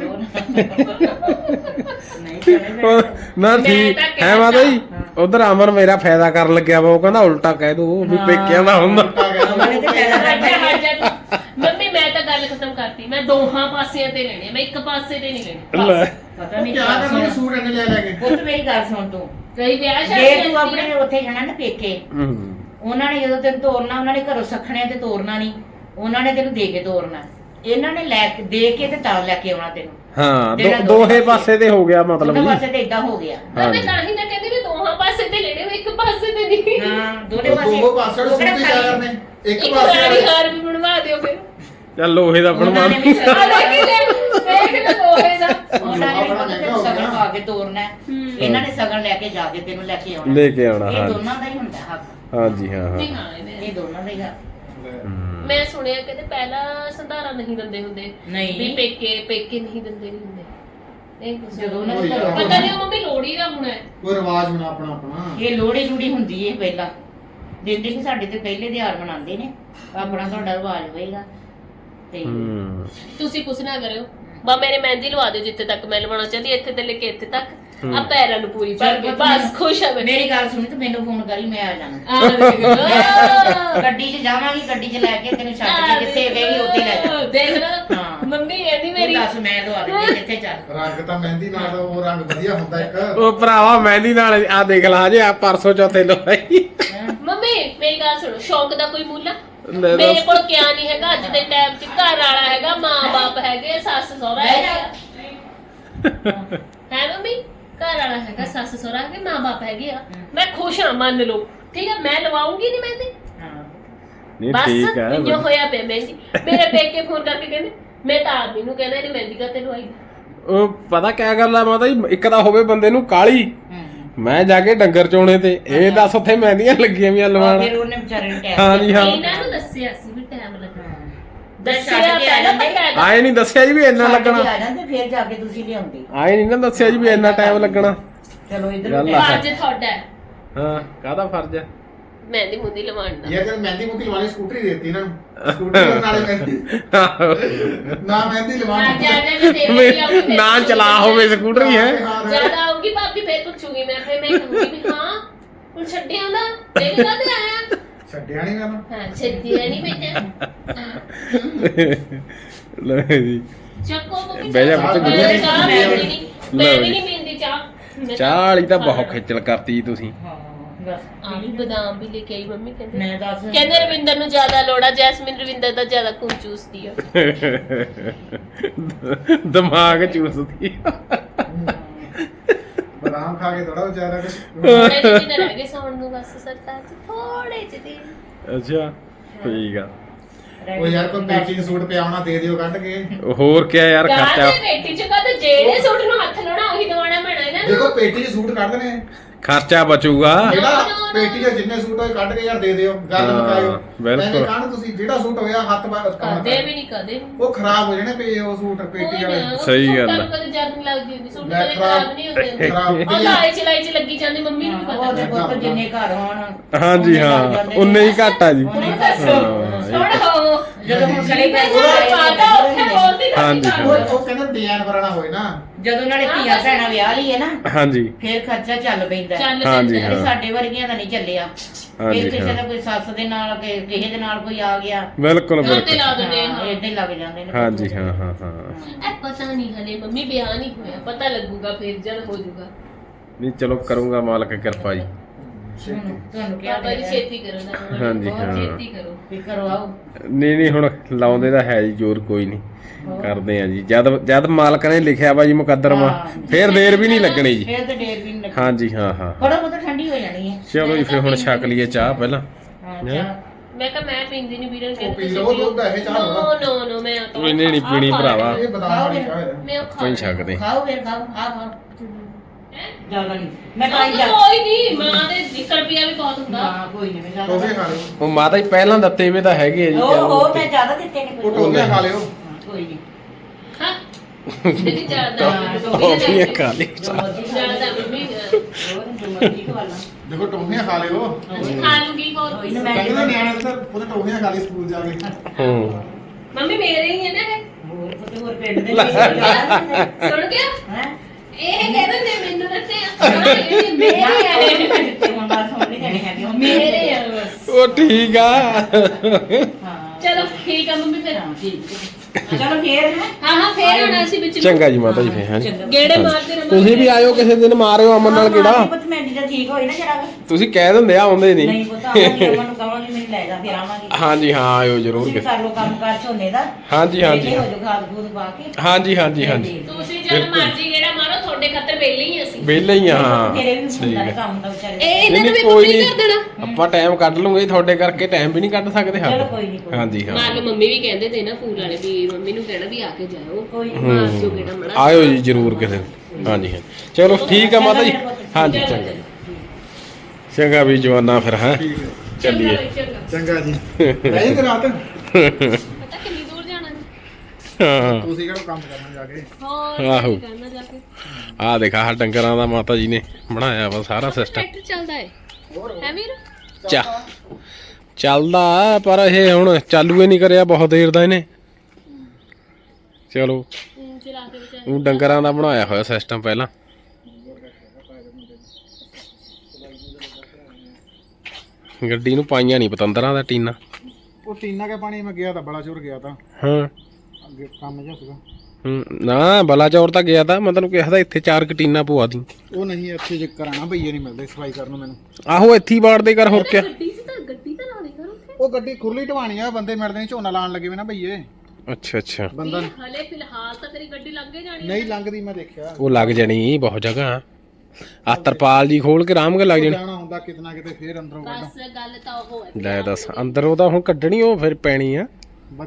ਨਾ
ਮੈਂ
ਠੀਕ
ਤਾਂ
ਹੈ
ਕਹਿ
ਮਾਤਾ ਜੀ। ਉਧਰ ਅਮਨ ਮੇਰਾ ਫਾਇਦਾ ਕਰਨ ਲੱਗਿਆ ਵਾ ਉਹ ਕਹਿੰਦਾ ਉਲਟਾ ਕਹਿ ਦੋ ਵੀ। ਪੇਕਿਆਂ ਦਾ ਹੁੰਦਾ।
ਉਹਨੇ ਤੇ ਫਾਇਦਾ ਕਰਨਾ ਹੀ ਹੈ।
ਹਟ ਜਾ ਤੂੰ। ਮੰਮੀ ਮੈਂ ਤਾਂ ਗੱਲ ਖਤਮ ਕਰਤੀ। ਮੈਂ ਦੋਹਾਂ ਪਾਸਿਆਂ ਤੇ ਲੈਣੇ ਆ, ਮੈਂ ਇੱਕ ਪਾਸੇ ਤੇ ਨਹੀਂ ਲੈਣੇ।
ਲੈ।
ਪਤਾ ਨਹੀਂ
ਕਿਆ ਕਰਨਾ ਸੂਟ ਇੰਨੇ ਲੈ ਲੈ ਕੇ।
ਪੁੱਤ ਮੇਰੀ ਗੱਲ ਸੁਣ ਤੂੰ।
ਕਈ ਵਿਆਹ
ਜੇ
ਸ਼ਾਦੀ
ਤੂੰ ਆਪਣੇ ਉੱਥੇ ਜਾਣਾ ਨਾ ਪੇਕੇ
ਹੂੰ।
ਉਹਨਾਂ ਨੇ ਜਦੋਂ ਤੈਨੂੰ ਤੋਰਨਾ ਉਹਨਾਂ ਨੇ ਘਰੋਂ ਸਖਣੇ ਤੇ ਤੋਰਨਾ ਨਹੀਂ ਉਹਨਾਂ ਨੇ ਤੈਨੂੰ ਦੇ ਕੇ ਤੋਰਨਾ। ਇਹਨਾਂ ਨੇ ਲੈ ਕੇ ਦੇ ਕੇ ਤੇ ਤਾਂ ਲੈ ਕੇ ਆਉਣਾ ਤੈਨੂੰ।
ਹਾਂ ਦੋ- ਦੋਹੇ
ਪਾਸੇ-
ਪਾਸੇ ਤੇ ਹੋ ਗਿਆ ਮਤਲਬ
ਦੋਨੇ
ਜੀ।
ਪਾਸੇ ਤੇ ਇਦਾਂ ਹੋ ਗਿਆ।
ਮੈਂ
ਹਾਂਜੀ।
ਤਾਂ ਹੀ ਤਾਂ ਕਹਿੰਦੀ ਵੀ ਦੋਹਾਂ ਪਾਸੇ ਤੇ ਲੈਣੇ ਮੈਂ ਇੱਕ ਪਾਸੇ ਤੇ ਨਹੀਂ।
ਹਾਂ ਦੋਨੇ ਪਾਸੇ
ਦੋ ਪਾਸੇ
ਉਹ ਕਿਹੜਾ
ਹੀ
ਖਾਲੀ-
ਚਾਰ ਨੇ ਇੱਕ
ਇੱਕ
ਪਾਸੇ
ਰਾਣੀ ਹਾਰ ਵੀ ਬਣਵਾ ਦਿਓ ਫਿਰ।
ਚੱਲ ਲੋਹੇ ਦਾ ਬਣਵਾ
ਉਹਨਾਂ ਨੇ ਵੀ
ਆ
ਸਗਨ-
ਲੈ ਕੇ ਲੈ ਦੇਖ ਲੈ ਦੋਹੇ ਦਾ।
ਉਹਨਾਂ ਨੇ ਵੀ ਪਤਾ ਸਗਨ। ਪਾ ਕੇ ਤੋਰਨਾ। ਹੈ।
ਹੂੰ।
ਇਹਨਾਂ ਨੇ ਸਗਨ ਲੈ ਕੇ ਜਾ ਕੇ ਤੈਨੂੰ ਲੈ ਕੇ ਆਉਣਾ।
ਲੈ ਕੇ ਆਉਣਾ
ਇਹ ਦੋਨਾਂ ਦਾ ਹੀ ਹੁੰਦਾ ਹੱਕ।
ਹਾਂਜੀ ਹਾਂ ਹਾਂ।
ਨਹੀਂ ਹਾਂ ਇਹਦੇ-
ਇਹ ਦੋਨਾਂ ਦਾ ਹੀ ਹੱਕ।
ਹੂੰ।
ਮੈਂ ਸੁਣਿਆ ਕਿ ਪਹਿਲਾਂ ਸੰਧਾਰਾ ਨਹੀਂ ਦਿੰਦੇ ਹੁੰਦੇ ਵੀ
ਨਹੀਂ
ਪੇਕੇ ਪੇਕੇ ਨਹੀਂ ਦਿੰਦੇ ਨਹੀਂ ਹੁੰਦੇ। ਇਹ ਕੁਛ
ਜਦੋਂ ਉਹਨਾਂ ਦੇ
ਹੋਈ
ਘਰੋਂ
ਆ।
ਪਤਾ ਨਹੀਂ ਉਹ ਮੰਮੀ ਲੋੜੀ ਦਾ ਹੋਣਾ ਹੈ।
ਕੋਈ ਰਿਵਾਜ ਹੋਣਾ ਆਪਣਾ ਆਪਣਾ।
ਇਹ ਲੋੜੀ ਜੂੜੀ ਹੁੰਦੀ ਹੈ ਪਹਿਲਾਂ। ਦਿੰਦੇ ਕਿ ਸਾਡੇ ਤੇ ਪਹਿਲੇ ਦਿਹਾੜ ਮਨਾਉਂਦੇ ਨੇ। ਆਪਣਾ ਤੁਹਾਡਾ ਰਿਵਾਜ ਹੋਏਗਾ। ਤੇ
ਹੂੰ।
ਤੁਸੀਂ ਕੁਛ ਨਾ ਕਰਿਓ। ਬਾ ਮੇਰੇ ਮਹਿੰਦੀ ਲਵਾ ਦਿਓ ਜਿੱਥੇ ਤੱਕ ਮੈਂ ਲਵਾਉਣਾ ਚਾਹੁੰਦੀ ਇੱਥੇ ਤੇ ਲੈ ਕੇ ਇੱਥੇ ਤੱਕ। ਆ ਪੈਰਾਂ ਨੂੰ ਪੂਰੀ ਭਰ ਕੇ ਬਸ ਖੁਸ਼ ਆ ਮੈਂ
ਮੇਰੀ ਗੱਲ ਸੁਣੀ ਤੇ ਮੈਨੂੰ ਫੋਨ ਕਰੀ ਮੈਂ ਆ ਜਾਣਾ।
ਆ ਦੇਖ ਲਓ।
ਗੱਡੀ 'ਚ ਜਾਵਾਂਗੀ ਗੱਡੀ 'ਚ ਲੈ ਕੇ ਤੈਨੂੰ ਛੱਡ ਕੇ ਜਿੱਥੇ ਕਹੇਗੀ ਉੱਥੇ ਲੈ ਜਾ।
ਦੇਖ ਲਓ
ਹਾਂ।
ਮੰਮੀ ਇਹਦੀ
ਤੂੰ
ਮੇਰੀ
ਦੱਸ ਮੈਂ ਲਵਾ ਦਿੰਦੀ ਜਿੱਥੇ ਚੱਲ।
ਰੰਗ ਤਾਂ ਮਹਿੰਦੀ ਨਾਲ ਦਾ ਉਹ ਰੰਗ ਵਧੀਆ ਹੁੰਦਾ ਇੱਕ।
ਉਹ ਭਰਾਵਾ ਮਹਿੰਦੀ ਨਾਲ ਆ ਦੇਖ ਲਾ ਜੇ ਆ ਪਰਸੋਂ ਚੌਥੇ ਲੋਈ।
ਮੰਮੀ ਮੇਰੀ ਗੱਲ ਸੁਣੋ ਸ਼ੌਕ ਦਾ ਕੋਈ ਮੁੱਲ ਆ? ਮੇਰੇ। ਕੋਲ ਕਿਆ ਨਹੀਂ ਹੈਗਾ ਅੱਜ ਦੇ ਟਾਈਮ 'ਚ ਘਰ ਵਾਲਾ ਹੈਗਾ ਮਾਂ-ਬਾਪ ਹੈਗੇ ਸੱਸ ਸਹੁਰਾ ਹੈਗਾ [laughs]
ਜਾ।
ਹੈ ਮੰਮੀ ਘਰ ਵਾਲਾ ਹੈਗਾ ਸੱਸ ਸਹੁਰਾ ਹੈਗੇ ਮਾਂ-ਬਾਪ ਹੈਗੇ ਆ। ਮੈਂ ਖੁਸ਼ ਹਾਂ ਮੰਨ ਲਓ। ਠੀਕ ਹੈ ਮੈਂ ਲਵਾਉਂਗੀ ਨਹੀਂ ਮਹਿੰਦੀ?
ਹਾਂ।
ਨਹੀਂ
ਬਸ
ਠੀਕ ਹੈ
ਇੰਜੋ ਹੋਇਆ ਪਿਆ ਮਹਿੰਦੀ। ਮੇਰੇ ਪੇਕੇ ਫੋਨ ਕਰਕੇ ਕਹਿੰਦੇ ਮੈਂ ਤਾਂ ਆਦਮੀ ਨੂੰ ਕਹਿੰਦਾ ਇਹਨੇ ਮਹਿੰਦੀ ਕਾ ਤੇ ਲਵਾਈ?
ਉਹ ਪਤਾ ਕਿਆ ਗੱਲ ਆ ਮਾਤਾ ਜੀ? ਇੱਕ ਤਾਂ ਹੋਵੇ ਬੰਦੇ ਨੂੰ ਕਾਲੀ।
ਹੂੰ।
ਮੈਂ ਜਾ ਕੇ ਡੰਗਰ ਚੋਣੇ ਤੇ। ਇਹ ਦੱਸ ਉੱਥੇ ਮਹਿੰਦੀਆਂ ਲੱਗੀਆਂ ਵੀਆਂ ਲਵਾਣ
ਫਿਰ ਉਹਨੇ ਵਿਚਾਰੇ ਨੂੰ ਟੈਗ
ਹਾਂਜੀ ਹਾਂ।
ਇਹਨਾਂ ਨੂੰ ਦੱਸਿਆ ਸੀ ਵੀ ਟਾਈਮ ਲੱਗਣਾ। ਦੱਸਿਆ
ਆ
ਪਹਿਲਾਂ। ਪਤਾ
ਆਏ ਨਹੀਂ ਦੱਸਿਆ ਜੀ ਵੀ ਇੰਨਾ ਲੱਗਣਾ।
ਆ ਜਾਂਦੇ ਫਿਰ ਜਾ ਕੇ ਤੁਸੀਂ ਲਿਆਉਂਦੇ।
ਆਏ ਨਹੀਂ ਨਾ ਦੱਸਿਆ ਜੀ ਵੀ ਇੰਨਾ ਟਾਈਮ ਲੱਗਣਾ।
ਚਲੋ ਇਧਰ
ਗੱਲ ਆ।
ਫਰਜ਼ ਤੁਹਾਡਾ ਹੈ।
ਹਾਂ ਕਾਹਦਾ ਫਰਜ਼ ਹੈ
ਮਹਿੰਦੀ ਮੁੰਦੀ ਲਵਾਉਣ ਦਾ।
ਇਹ ਜਦ ਮਹਿੰਦੀ ਮੁੰਦੀ ਲਵਾਣੀ ਸਕੂਟਰੀ ਦੇਤੀ ਨੂੰ। ਸਕੂਟਰੀ ਨਾਲੇ ਮਹਿੰਦੀ। ਨਾ ਮਹਿੰਦੀ
ਨਾ
ਲਵਾਣੀ
ਜਾ ਜਾ ਕੇ ਦੇ ਦੇ ਆਉਂਗੀ ਫਿਰ
ਨਾ ਚਲਾ ਹੋਵੇ ਸਕੂਟਰੀ ਹੈ?
ਜਦ ਆਊਗੀ ਭਾਬੀ ਫੇਰ ਪੁੱਛੂਗੀ ਮੈਂ ਫੇਰ ਮੈਂ ਕਹੂੰਗੀ ਵੀ ਹਾਂ ਹੁਣ ਛੱਡਿਆ ਨਾ ਦੇਖ ਕਾਹਦੇ ਆਇਆ?
ਛੱਡਿਆ ਨਹੀਂ ਮੈਂ
ਹਾਂ ਛੱਡੀ ਨਹੀਂ ਭੇਜਿਆ
ਲੈ ਜੀ।
ਚੱਕੋ ਮੰਮੀ
ਬਹਿ ਜਾ
ਚਾਹ।
ਪੁੱਤ,
ਮੈਂ
ਗੁੱਡੀ।
ਚਾਹ ਪੀਂਦੀ ਨਹੀਂ ਮੈਂ
ਲਓ
ਵੀ। ਨਹੀਂ ਪੀਂਦੀ ਚਾਹ। ਮੈਂ ਤਾਂ
ਚਾਹ ਵਾਲੀ ਤਾਂ ਬਹੁਤ। ਖੇਚਲ ਕਰਤੀ ਜੀ ਤੁਸੀਂ।
ਹਾਂ ਬਸ।
ਆਹ ਵੀ ਬਦਾਮ ਵੀ ਲੈ ਕੇ ਆਈ ਮੰਮੀ ਕਹਿੰਦੇ
ਮੈਂ ਦੱਸ
ਕਹਿੰਦੇ ਰਵਿੰਦਰ ਨੂੰ ਜ਼ਿਆਦਾ ਲੋੜ ਜੈਸਮਿਨ ਰਵਿੰਦਰ ਦਾ ਜ਼ਿਆਦਾ ਖੂਨ ਚੂਸਦੀ ਆ। [laughs]
ਦਿਮਾਗ ਚੂਸਦੀ
ਬਦਾਮ ਖਾ ਕੇ ਥੋੜਾ ਵਿਚਾਰਾ ਕੁਛ।
ਥੋੜੇ ਜਿਹੇ ਦਿਨ ਰਹਿ ਗਏ ਸੌਣ ਨੂੰ ਬਸ ਸਰਤਾਜ ਥੋੜੇ ਜਿਹੇ ਦਿਨ।
ਅੱਛਾ ਠੀਕ ਆ।
ਉਹ ਯਾਰ ਕੋਈ ਪੇਟੀ ਨੂੰ ਸੂਟ ਪਿਆ ਹੋਣਾ ਦੇ ਦਿਓ ਕੱਢ ਕੇ।
ਹੋਰ ਕਿਆ ਯਾਰ ਖਰਚਾ
ਕਾਹਦੇ ਬੇਟੀ ਚ ਕਦ ਜਿਹੜੇ ਸੂਟ ਨੂੰ ਹੱਥ ਲਾਉਣਾ ਉਹੀ ਦਵਾਣਾ ਪੈਣਾ ਇਹਨਾਂ ਨੂੰ
ਦੇਖੋ ਪੇਟੀ 'ਚ ਸੂਟ ਕੱਢ ਨੇ
ਖਰਚਾ ਬਚੂਗਾ।
ਜਿਹੜਾ ਪੇਟੀ 'ਚ ਜਿੰਨੇ ਸੂਟ ਹੋਏ ਕੱਢ ਕੇ ਯਾਰ ਦੇ ਦਿਓ ਗੱਲ
ਹਾਂ,
ਮੁਕਾਇਓ
ਬਿਲਕੁਲ।
ਕਹਿੰਦੇ ਤੁਸੀਂ ਜਿਹੜਾ ਸੂਟ ਹੋਇਆ ਹੱਥ ਬਾ- ਕੰਮ
ਕਦੇ
ਕਰ
ਵੀ ਨਹੀਂ ਕਦੇ।
ਉਹ ਖਰਾਬ ਹੋ ਜਾਣੇ ਪਏ ਉਹ ਸੂਟ ਪੇਟੀ ਵਾਲੇ।
ਸਹੀ ਗੱਲ ਆ।
ਕਦੇ ਜਦ ਨਹੀਂ ਲੱਗਦੀ ਹੁੰਦੀ ਸੂਟ
ਲੈ
ਕਦੇ
ਖਰਾਬ-
ਖਰਾਬ ਨਹੀਂ ਹੁੰਦੇ
ਖਰਾਬ
ਉਹ ਲਾਈ ਚਲਾਈ ਚ ਲੱਗੀ ਜਾਂਦੀ ਮੰਮੀ ਨੂੰ ਵੀ
ਉਹ ਤੇ
ਪਤਾ
ਪੁੱਤ ਜਿੰਨੇ ਘਰ ਹੋਣ
ਹਾਂਜੀ ਹਾਂ ਉਨੇ ਹੀ ਘੱਟ ਆ ਜੀ।
ਉਹਨੇ
ਹਾਂ, ਇਹ
ਜਦੋਂ ਹੁਣ ਕੜੇ ਪੈ
ਪਾਤਾ ਉੱਥੇ ਬੋਲਦੀ
ਹਾਂਜੀ,
ਨਹੀਂ
ਉਹ ਉਹ ਕਹਿੰਦੇ ਡਿਜ਼ਾਈਨ ਕਰਾਣਾ ਹੋਏ ਨਾ।
ਜਦੋਂ ਨਾਲੇ ਧੀਆਂ ਭੈਣਾਂ ਵਿਆਹ ਲਈਏ ਨਾ
ਹਾਂਜੀ।
ਫੇਰ ਖਰਚਾ ਚੱਲ ਪੈਂਦਾ। ਹੈ।
ਚੱਲ
ਹਾਂਜੀ,
ਪੈਂਦਾ।
ਹਾਂ।
ਸਾਡੇ ਵਰਗੀਆਂ ਦਾ ਨਹੀਂ ਚੱਲਿਆ।
ਹਾਂਜੀ,
ਫਿਰ ਕਿਸੇ
ਹਾਂ।
ਦਾ ਕੋਈ ਸੱਸ ਦੇ ਨਾਲ ਕਿ- ਕਿਸੇ ਦੇ ਨਾਲ ਕੋਈ ਆ ਗਿਆ।
ਬਿਲਕੁਲ
ਉਹ ਤੇ
ਬਿਲਕੁਲ।
ਲਾ ਦਿੰਦੇ
ਹਾਂ
ਹਾਂ
ਹੀ ਲੱਗ ਜਾਂਦੇ ਨੇ।
ਹਾਂਜੀ ਹਾਂ ਹਾਂ ਹਾਂ।
ਇਹ ਪਤਾ ਨਹੀਂ ਹਲੇ ਮੰਮੀ ਵਿਆਹ ਨਹੀਂ ਹੋਇਆ। ਪਤਾ ਲੱਗੂਗਾ ਫਿਰ ਜਦ ਹੋ ਜਾਊਗਾ।
ਨਹੀਂ ਚਲੋ ਕਰੂੰਗਾ ਮਾਲਕ ਕਿਰਪਾ ਜੀ।
ਤੁਹਾਨੂੰ ਤੁਹਾਨੂੰ ਕਿਹਾ
ਬਾਬਾ ਜੀ
ਤਾਂ ਹੈ।
ਛੇਤੀ ਕਰੋ ਨਾ
ਹਾਂਜੀ,
ਬਹੁਤ
ਹਾਂ।
ਛੇਤੀ ਕਰੋ
ਵੀ ਕਰਵਾਓ।
ਨਹੀਂ ਨਹੀਂ ਹੁਣ ਲਾਉਂਦੇ ਤਾਂ ਹੈ ਜੀ ਜ਼ੋਰ ਕੋਈ ਨਹੀਂ। ਕਰਦੇ ਆ ਜੀ। ਜਦ ਜਦ ਮਾਲਕ ਨੇ ਲਿਖਿਆ ਵਾ ਜੀ ਮੁਕੱਦਰਮਾ
ਹਾਂ।
ਫੇਰ ਦੇਰ ਵੀ ਨਹੀਂ ਲੱਗਣੀ ਜੀ।
ਫੇਰ ਤੇ ਡੇਰ ਵੀ ਨਹੀਂ
ਹਾਂਜੀ ਹਾਂ ਹਾਂ
ਥੋੜਾ ਬਹੁਤ ਠੰਡੀ ਹੋ ਜਾਣੀ ਹੈ।
ਚਲੋ ਜੀ ਫਿਰ ਹੁਣ ਛਕ ਲਈਏ ਚਾਹ ਪਹਿਲਾਂ।
ਹਾਂ
ਹੈਂ?
ਚਾਹ।
ਮੈਂ ਕਿਹਾ ਮੈਂ ਪੀਂਦੀ ਨਹੀਂ ਵੀਰਨ
ਉਹ ਪੀ ਲਓ ਦੁੱਧ ਇਹ ਚਾਹ
ਨੋ ਨੋ ਨੋ ਮੈਂ ਤਾਂ
ਇਹਨੇ ਨਹੀਂ ਪੀਣੀ ਭਰਾਵਾ।
ਇਹ ਬਦਾਮ ਵਾਲੀ ਚਾਹ ਹੈ।
ਮੈਂ ਉਹ ਖਾ
ਕੋਈ ਛਕਦੇ।
ਖਾਓ ਫੇਰ ਖਾਓ ਆ ਖਾਓ।
ਹੈਂ?
ਜ਼ਿਆਦਾ ਨਹੀਂ। ਮੈਂ ਤਾਂ ਹੀ
ਤਾਂ
ਜਾ
ਕੋਈ ਨਹੀਂ ਮਾਂ ਦੇ 1 ਰੁਪਿਆ ਵੀ ਬਹੁਤ ਹੁੰਦਾ।
ਹਾਂ ਕੋਈ ਨਹੀਂ ਮੈਂ ਜ਼ਿਆਦਾ
ਟੋਫੀਆਂ ਖਾ ਲਿਓ।
ਉਹ ਮਾਤਾ ਜੀ ਪਹਿਲਾਂ ਦਿੱਤੇ ਵੇ ਤਾਂ ਹੈਗੇ ਆ ਜੀ
ਉਹ ਹੋ
ਚਲੋ
ਮੈਂ ਜ਼ਿਆਦਾ ਦਿੱਤੇ ਨੇ
ਉਹ ਟੋਫੀਆਂ ਖਾ ਲਿਓ।
ਕੋਈ ਨਹੀਂ
ਹਾਂ ਜਿਹੜੀ ਜ਼ਿਆਦਾ।
ਟੋਫੀਆਂ ਖਾ ਲਈ
ਜ਼ਿਆਦਾ ਮੰਮੀ ਅਹ,
ਹੋਰ ਜੋ ਮਰਜ਼ੀ ਖਵਾ ਲਾ।
ਦੇਖੋ ਟੋਫੀਆਂ ਖਾ ਲਿਓ।
ਖਾ ਲੂਗੀ ਹੋਰ
ਕੋਈ ਮੈਂ
ਕਹਿੰਦੇ ਨਿਆਣੇ ਤਾਂ ਉਹਦੇ ਟੋਫੀਆਂ ਖਾ ਲਈ ਸਕੂਲ ਜਾ ਕੇ।
ਹੂੰ।
ਮੰਮੀ ਮੇਰੇ ਹੀ ਹੈ ਨਾ ਇਹ।
ਹੋਰ ਪੁੱਤ ਹੋਰ ਪਿੰਡ ਦੇ [laughs] ਵੀ ਹੈ
ਸੁਣ ਗਿਆ?
ਹੈ?
ਇਹ ਕਹਿੰਦੇ ਨੇ ਮੈਨੂੰ ਦਿੱਤੇ ਆ। ਹਾਂ, ਇਹ ਮੇਰੇ ਆ। ਇਹ।
ਦਿੱਤੇ ਹੁਣ ਬਸ ਹੁਣ ਨਹੀਂ ਦੇਣੇ ਹੈਗੇ ਉਹ
ਮੇਰੇ ਆ ਬਸ।
ਉਹ ਠੀਕ ਆ।
ਹਾਂ।
ਚਲੋ ਠੀਕ ਆ ਮੰਮੀ ਫਿਰ
ਹਾਂ, ਠੀਕ ਹੈ। ਚਲੋ ਫੇਰ ਹੈ
ਹਾਂ ਹਾਂ ਫੇਰ ਆਣਾ ਸੀ ਵਿੱਚ
ਚੰਗਾ ਜੀ ਮਾਤਾ ਜੀ ਫੇਰ
ਗੇੜੇ ਮਾਰਦੇ
ਤੁਸੀਂ ਵੀ ਆਇਓ ਕਿਸੇ ਦਿਨ ਮਾਰਿਓ ਅਮਨ ਨਾਲ ਕਿਹੜਾ
ਪੁੱਤ ਮੈਂ ਜਿਹੜਾ ਠੀਕ ਹੋਈ ਨਾ ਜਰਾ
ਤੁਸੀਂ ਕਹਿ ਦਿੰਦੇ ਆ ਆਉਂਦੇ ਨਹੀਂ
ਨਹੀਂ ਪੁੱਤ ਆਵਾਂਗੇ ਅਮਨ ਨੂੰ ਕਹਾਂਗੇ ਮੈਨੂੰ ਲੈ ਜਾ ਫਿਰ ਆਵਾਂਗੇ।
ਹਾਂਜੀ ਹਾਂ ਆਇਓ ਜ਼ਰੂਰ।
ਤੁਸੀਂ ਕਰ ਲਓ ਕੰਮ ਕਾਰ ਝੋਨੇ ਦਾ।
ਹਾਂਜੀ ਹਾਂਜੀ
ਵਿਹਲੇ ਹੋ ਜਾਓ ਖਾਦ ਖੂਦ ਪਾ ਕੇ।
ਹਾਂਜੀ ਹਾਂਜੀ ਹਾਂਜੀ।
ਤੁਸੀਂ ਜਦ ਮਰਜ਼ੀ ਗੇੜਾ ਮਾਰੋ ਤੁਹਾਡੇ ਖਾਤਰ ਵਿਹਲੇ ਹੀ ਅਸੀਂ।
ਵਿਹਲੇ ਹੀ ਆ ਹਾਂ।
ਤੇਰੇ ਵੀ ਹੁੰਦਾ
ਗੱਲ।
ਕੰਮ ਦਾ ਵਿਚਾਰੇ
ਇਹ ਇਹਨਾਂ ਨੂੰ ਵੀ ਮੰਮੀ
ਨਹੀਂ।
ਕਰ ਦੇਣਾ।
ਆਪਾਂ ਟਾਈਮ ਕੱਢ ਲੂਗੇ ਜੀ, ਤੁਹਾਡੇ ਕਰਕੇ ਟਾਈਮ ਵੀ ਨਹੀਂ ਕੱਢ ਸਕਦੇ ਹਾਂ।
ਚਲੋ ਕੋਈ ਨਹੀਂ ਕੋਈ
ਹਾਂਜੀ ਹਾਂ।
ਮੰਨ ਲਓ ਮੰਮੀ ਵੀ ਕਹਿੰਦੇ ਤੇ ਨਾ ਫੂਲ ਵਾਲੇ ਵੀ ਮੰਮੀ ਨੂੰ ਕਹਿਣਾ ਵੀ ਆ ਕੇ ਜਾਓ
ਕੋਈ ਨੀ।
ਮਾਰ ਜੋ ਗੇੜਾ ਮੜਾ।
ਆਇਓ ਜੀ ਜ਼ਰੂਰ ਕਿਸੇ ਦਿਨ ਹਾਂਜੀ ਹਾਂ। ਚਲੋ ਠੀਕ ਆ ਮਾਤਾ ਜੀ। ਹਾਂਜੀ ਚੰਗਾ ਚੰਗਾ ਵੀ ਜਵਾਨਾ ਫਿਰ ਹੈ। ਚੱਲੀਏ।
ਚੰਗਾ। ਜੀ। [laughs] ਰਹਿ ਕਿ [laughs] ਰਾਤ
ਪਤਾ ਕਿੰਨੀ ਦੂਰ ਜਾਣਾ ਜੀ
ਹਾਂ।
ਤੁਸੀਂ ਕਿਹੜਾ ਕੰਮ ਕਰਨਾ ਜਾ ਕੇ।
ਹੋਰ
ਆਹੋ।
ਕੀ ਕਰਨਾ ਜਾ ਕੇ।
ਆ ਦੇਖਾ ਆਹ ਡੰਗਰਾਂ ਦਾ ਮਾਤਾ ਜੀ ਨੇ ਬਣਾਇਆ ਵਾ ਸਾਰਾ ਸਿਸਟਮ
ਟਰੈਕਟਰ ਚੱਲਦਾ ਹੈ ਹੈ ਵੀਰ?
ਚਾ। ਚੱਲਦਾ ਪਰ ਇਹ ਹੁਣ ਚਾਲੂ ਹੀ ਨਹੀਂ ਕਰਿਆ ਬਹੁਤ ਦੇਰ ਦਾ ਇਹਨੇ। ਚਲੋ।
ਹਮ, ਚਲਾ ਕੇ ਵਿਚਾਰੇ
ਉਹ ਡੰਗਰਾਂ ਦਾ ਬਣਾਇਆ ਹੋਇਆ ਸਿਸਟਮ ਪਹਿਲਾਂ। ਗੱਡੀ ਨੂੰ ਪਾਈਆਂ ਨਹੀਂ ਪਤੰਦਰਾਂ ਦਾ ਟੀਨਾ।
ਉਹ ਟੀਨਾ ਕੇ ਪਾਣੀ ਮੈਂ ਗਿਆ ਤਾਂ ਬੜਾ ਚੁਰ ਗਿਆ ਤਾਂ।
ਹਾਂ।
ਅੱਗੇ ਕੰਮ ਜਿਹਾ ਸੀਗਾ।
ਹੂੰ, ਨਾ ਬਲਾਚੌਰ ਤਾਂ ਗਿਆ ਤਾਂ ਮੈਂ ਤੈਨੂੰ ਕਿਹਾ ਤਾਂ ਇੱਥੇ ਚਾਰ ਕਟੀਨਾ ਪਵਾ ਦੀ।
ਉਹ ਨਹੀਂ ਇੱਥੇ ਜੇ ਕਰਾਣਾ ਭਈਏ ਨਹੀਂ ਮਿਲਦੇ ਸਫ਼ਾਈ ਕਰਨ ਨੂੰ ਮੈਨੂੰ।
ਆਹੋ ਇੱਥੇ ਹੀ ਬਾੜ ਦੇ ਕਰ ਹੋਰ ਕਿਆ।
ਗੱਡੀ 'ਚ ਤਾਂ ਗੱਡੀ ਤਾਂ ਲਾ ਦੇ ਕਰੋ
ਉਹ ਗੱਡੀ ਖੁਰਲੀ ਢਵਾਣੀ ਆ ਬੰਦੇ ਮਿਲਦੇ ਨਹੀਂ ਝੋਨਾ ਲਾਣ ਲੱਗੇ ਵੇ ਨਾ ਭਈਏ।
ਅੱਛਾ ਅੱਛਾ।
ਬੰਦਾ
ਹਲੇ ਫਿਲਹਾਲ ਤਾਂ ਤੇਰੀ ਗੱਡੀ ਲੱਗੇ ਜਾਣੀ
ਨਹੀਂ ਲੰਘਦੀ ਮੈਂ ਦੇਖਿਆ।
ਉਹ ਲੱਗ ਜਾਣੀ ਬਹੁਤ ਜਗ੍ਹਾ ਆ। ਤਰਪਾਲ ਜੀ ਖੋਲ ਕੇ ਆਰਾਮ ਕੇ ਲੱਗ ਜਾਣੀ।
ਜਾਣਾ ਹੁੰਦਾ ਕਿਤਨਾ ਕਿਤੇ ਫੇਰ ਅੰਦਰੋਂ ਕੱਢ।
ਬਸ ਗੱਲ ਤਾਂ ਉਹ ਹੈ।
ਲੈ ਦੱਸ ਅੰਦਰ ਉਹਦਾ ਹੁਣ ਕੱਢਣੀ ਉਹ ਫਿਰ ਪੈਣੀ ਆ।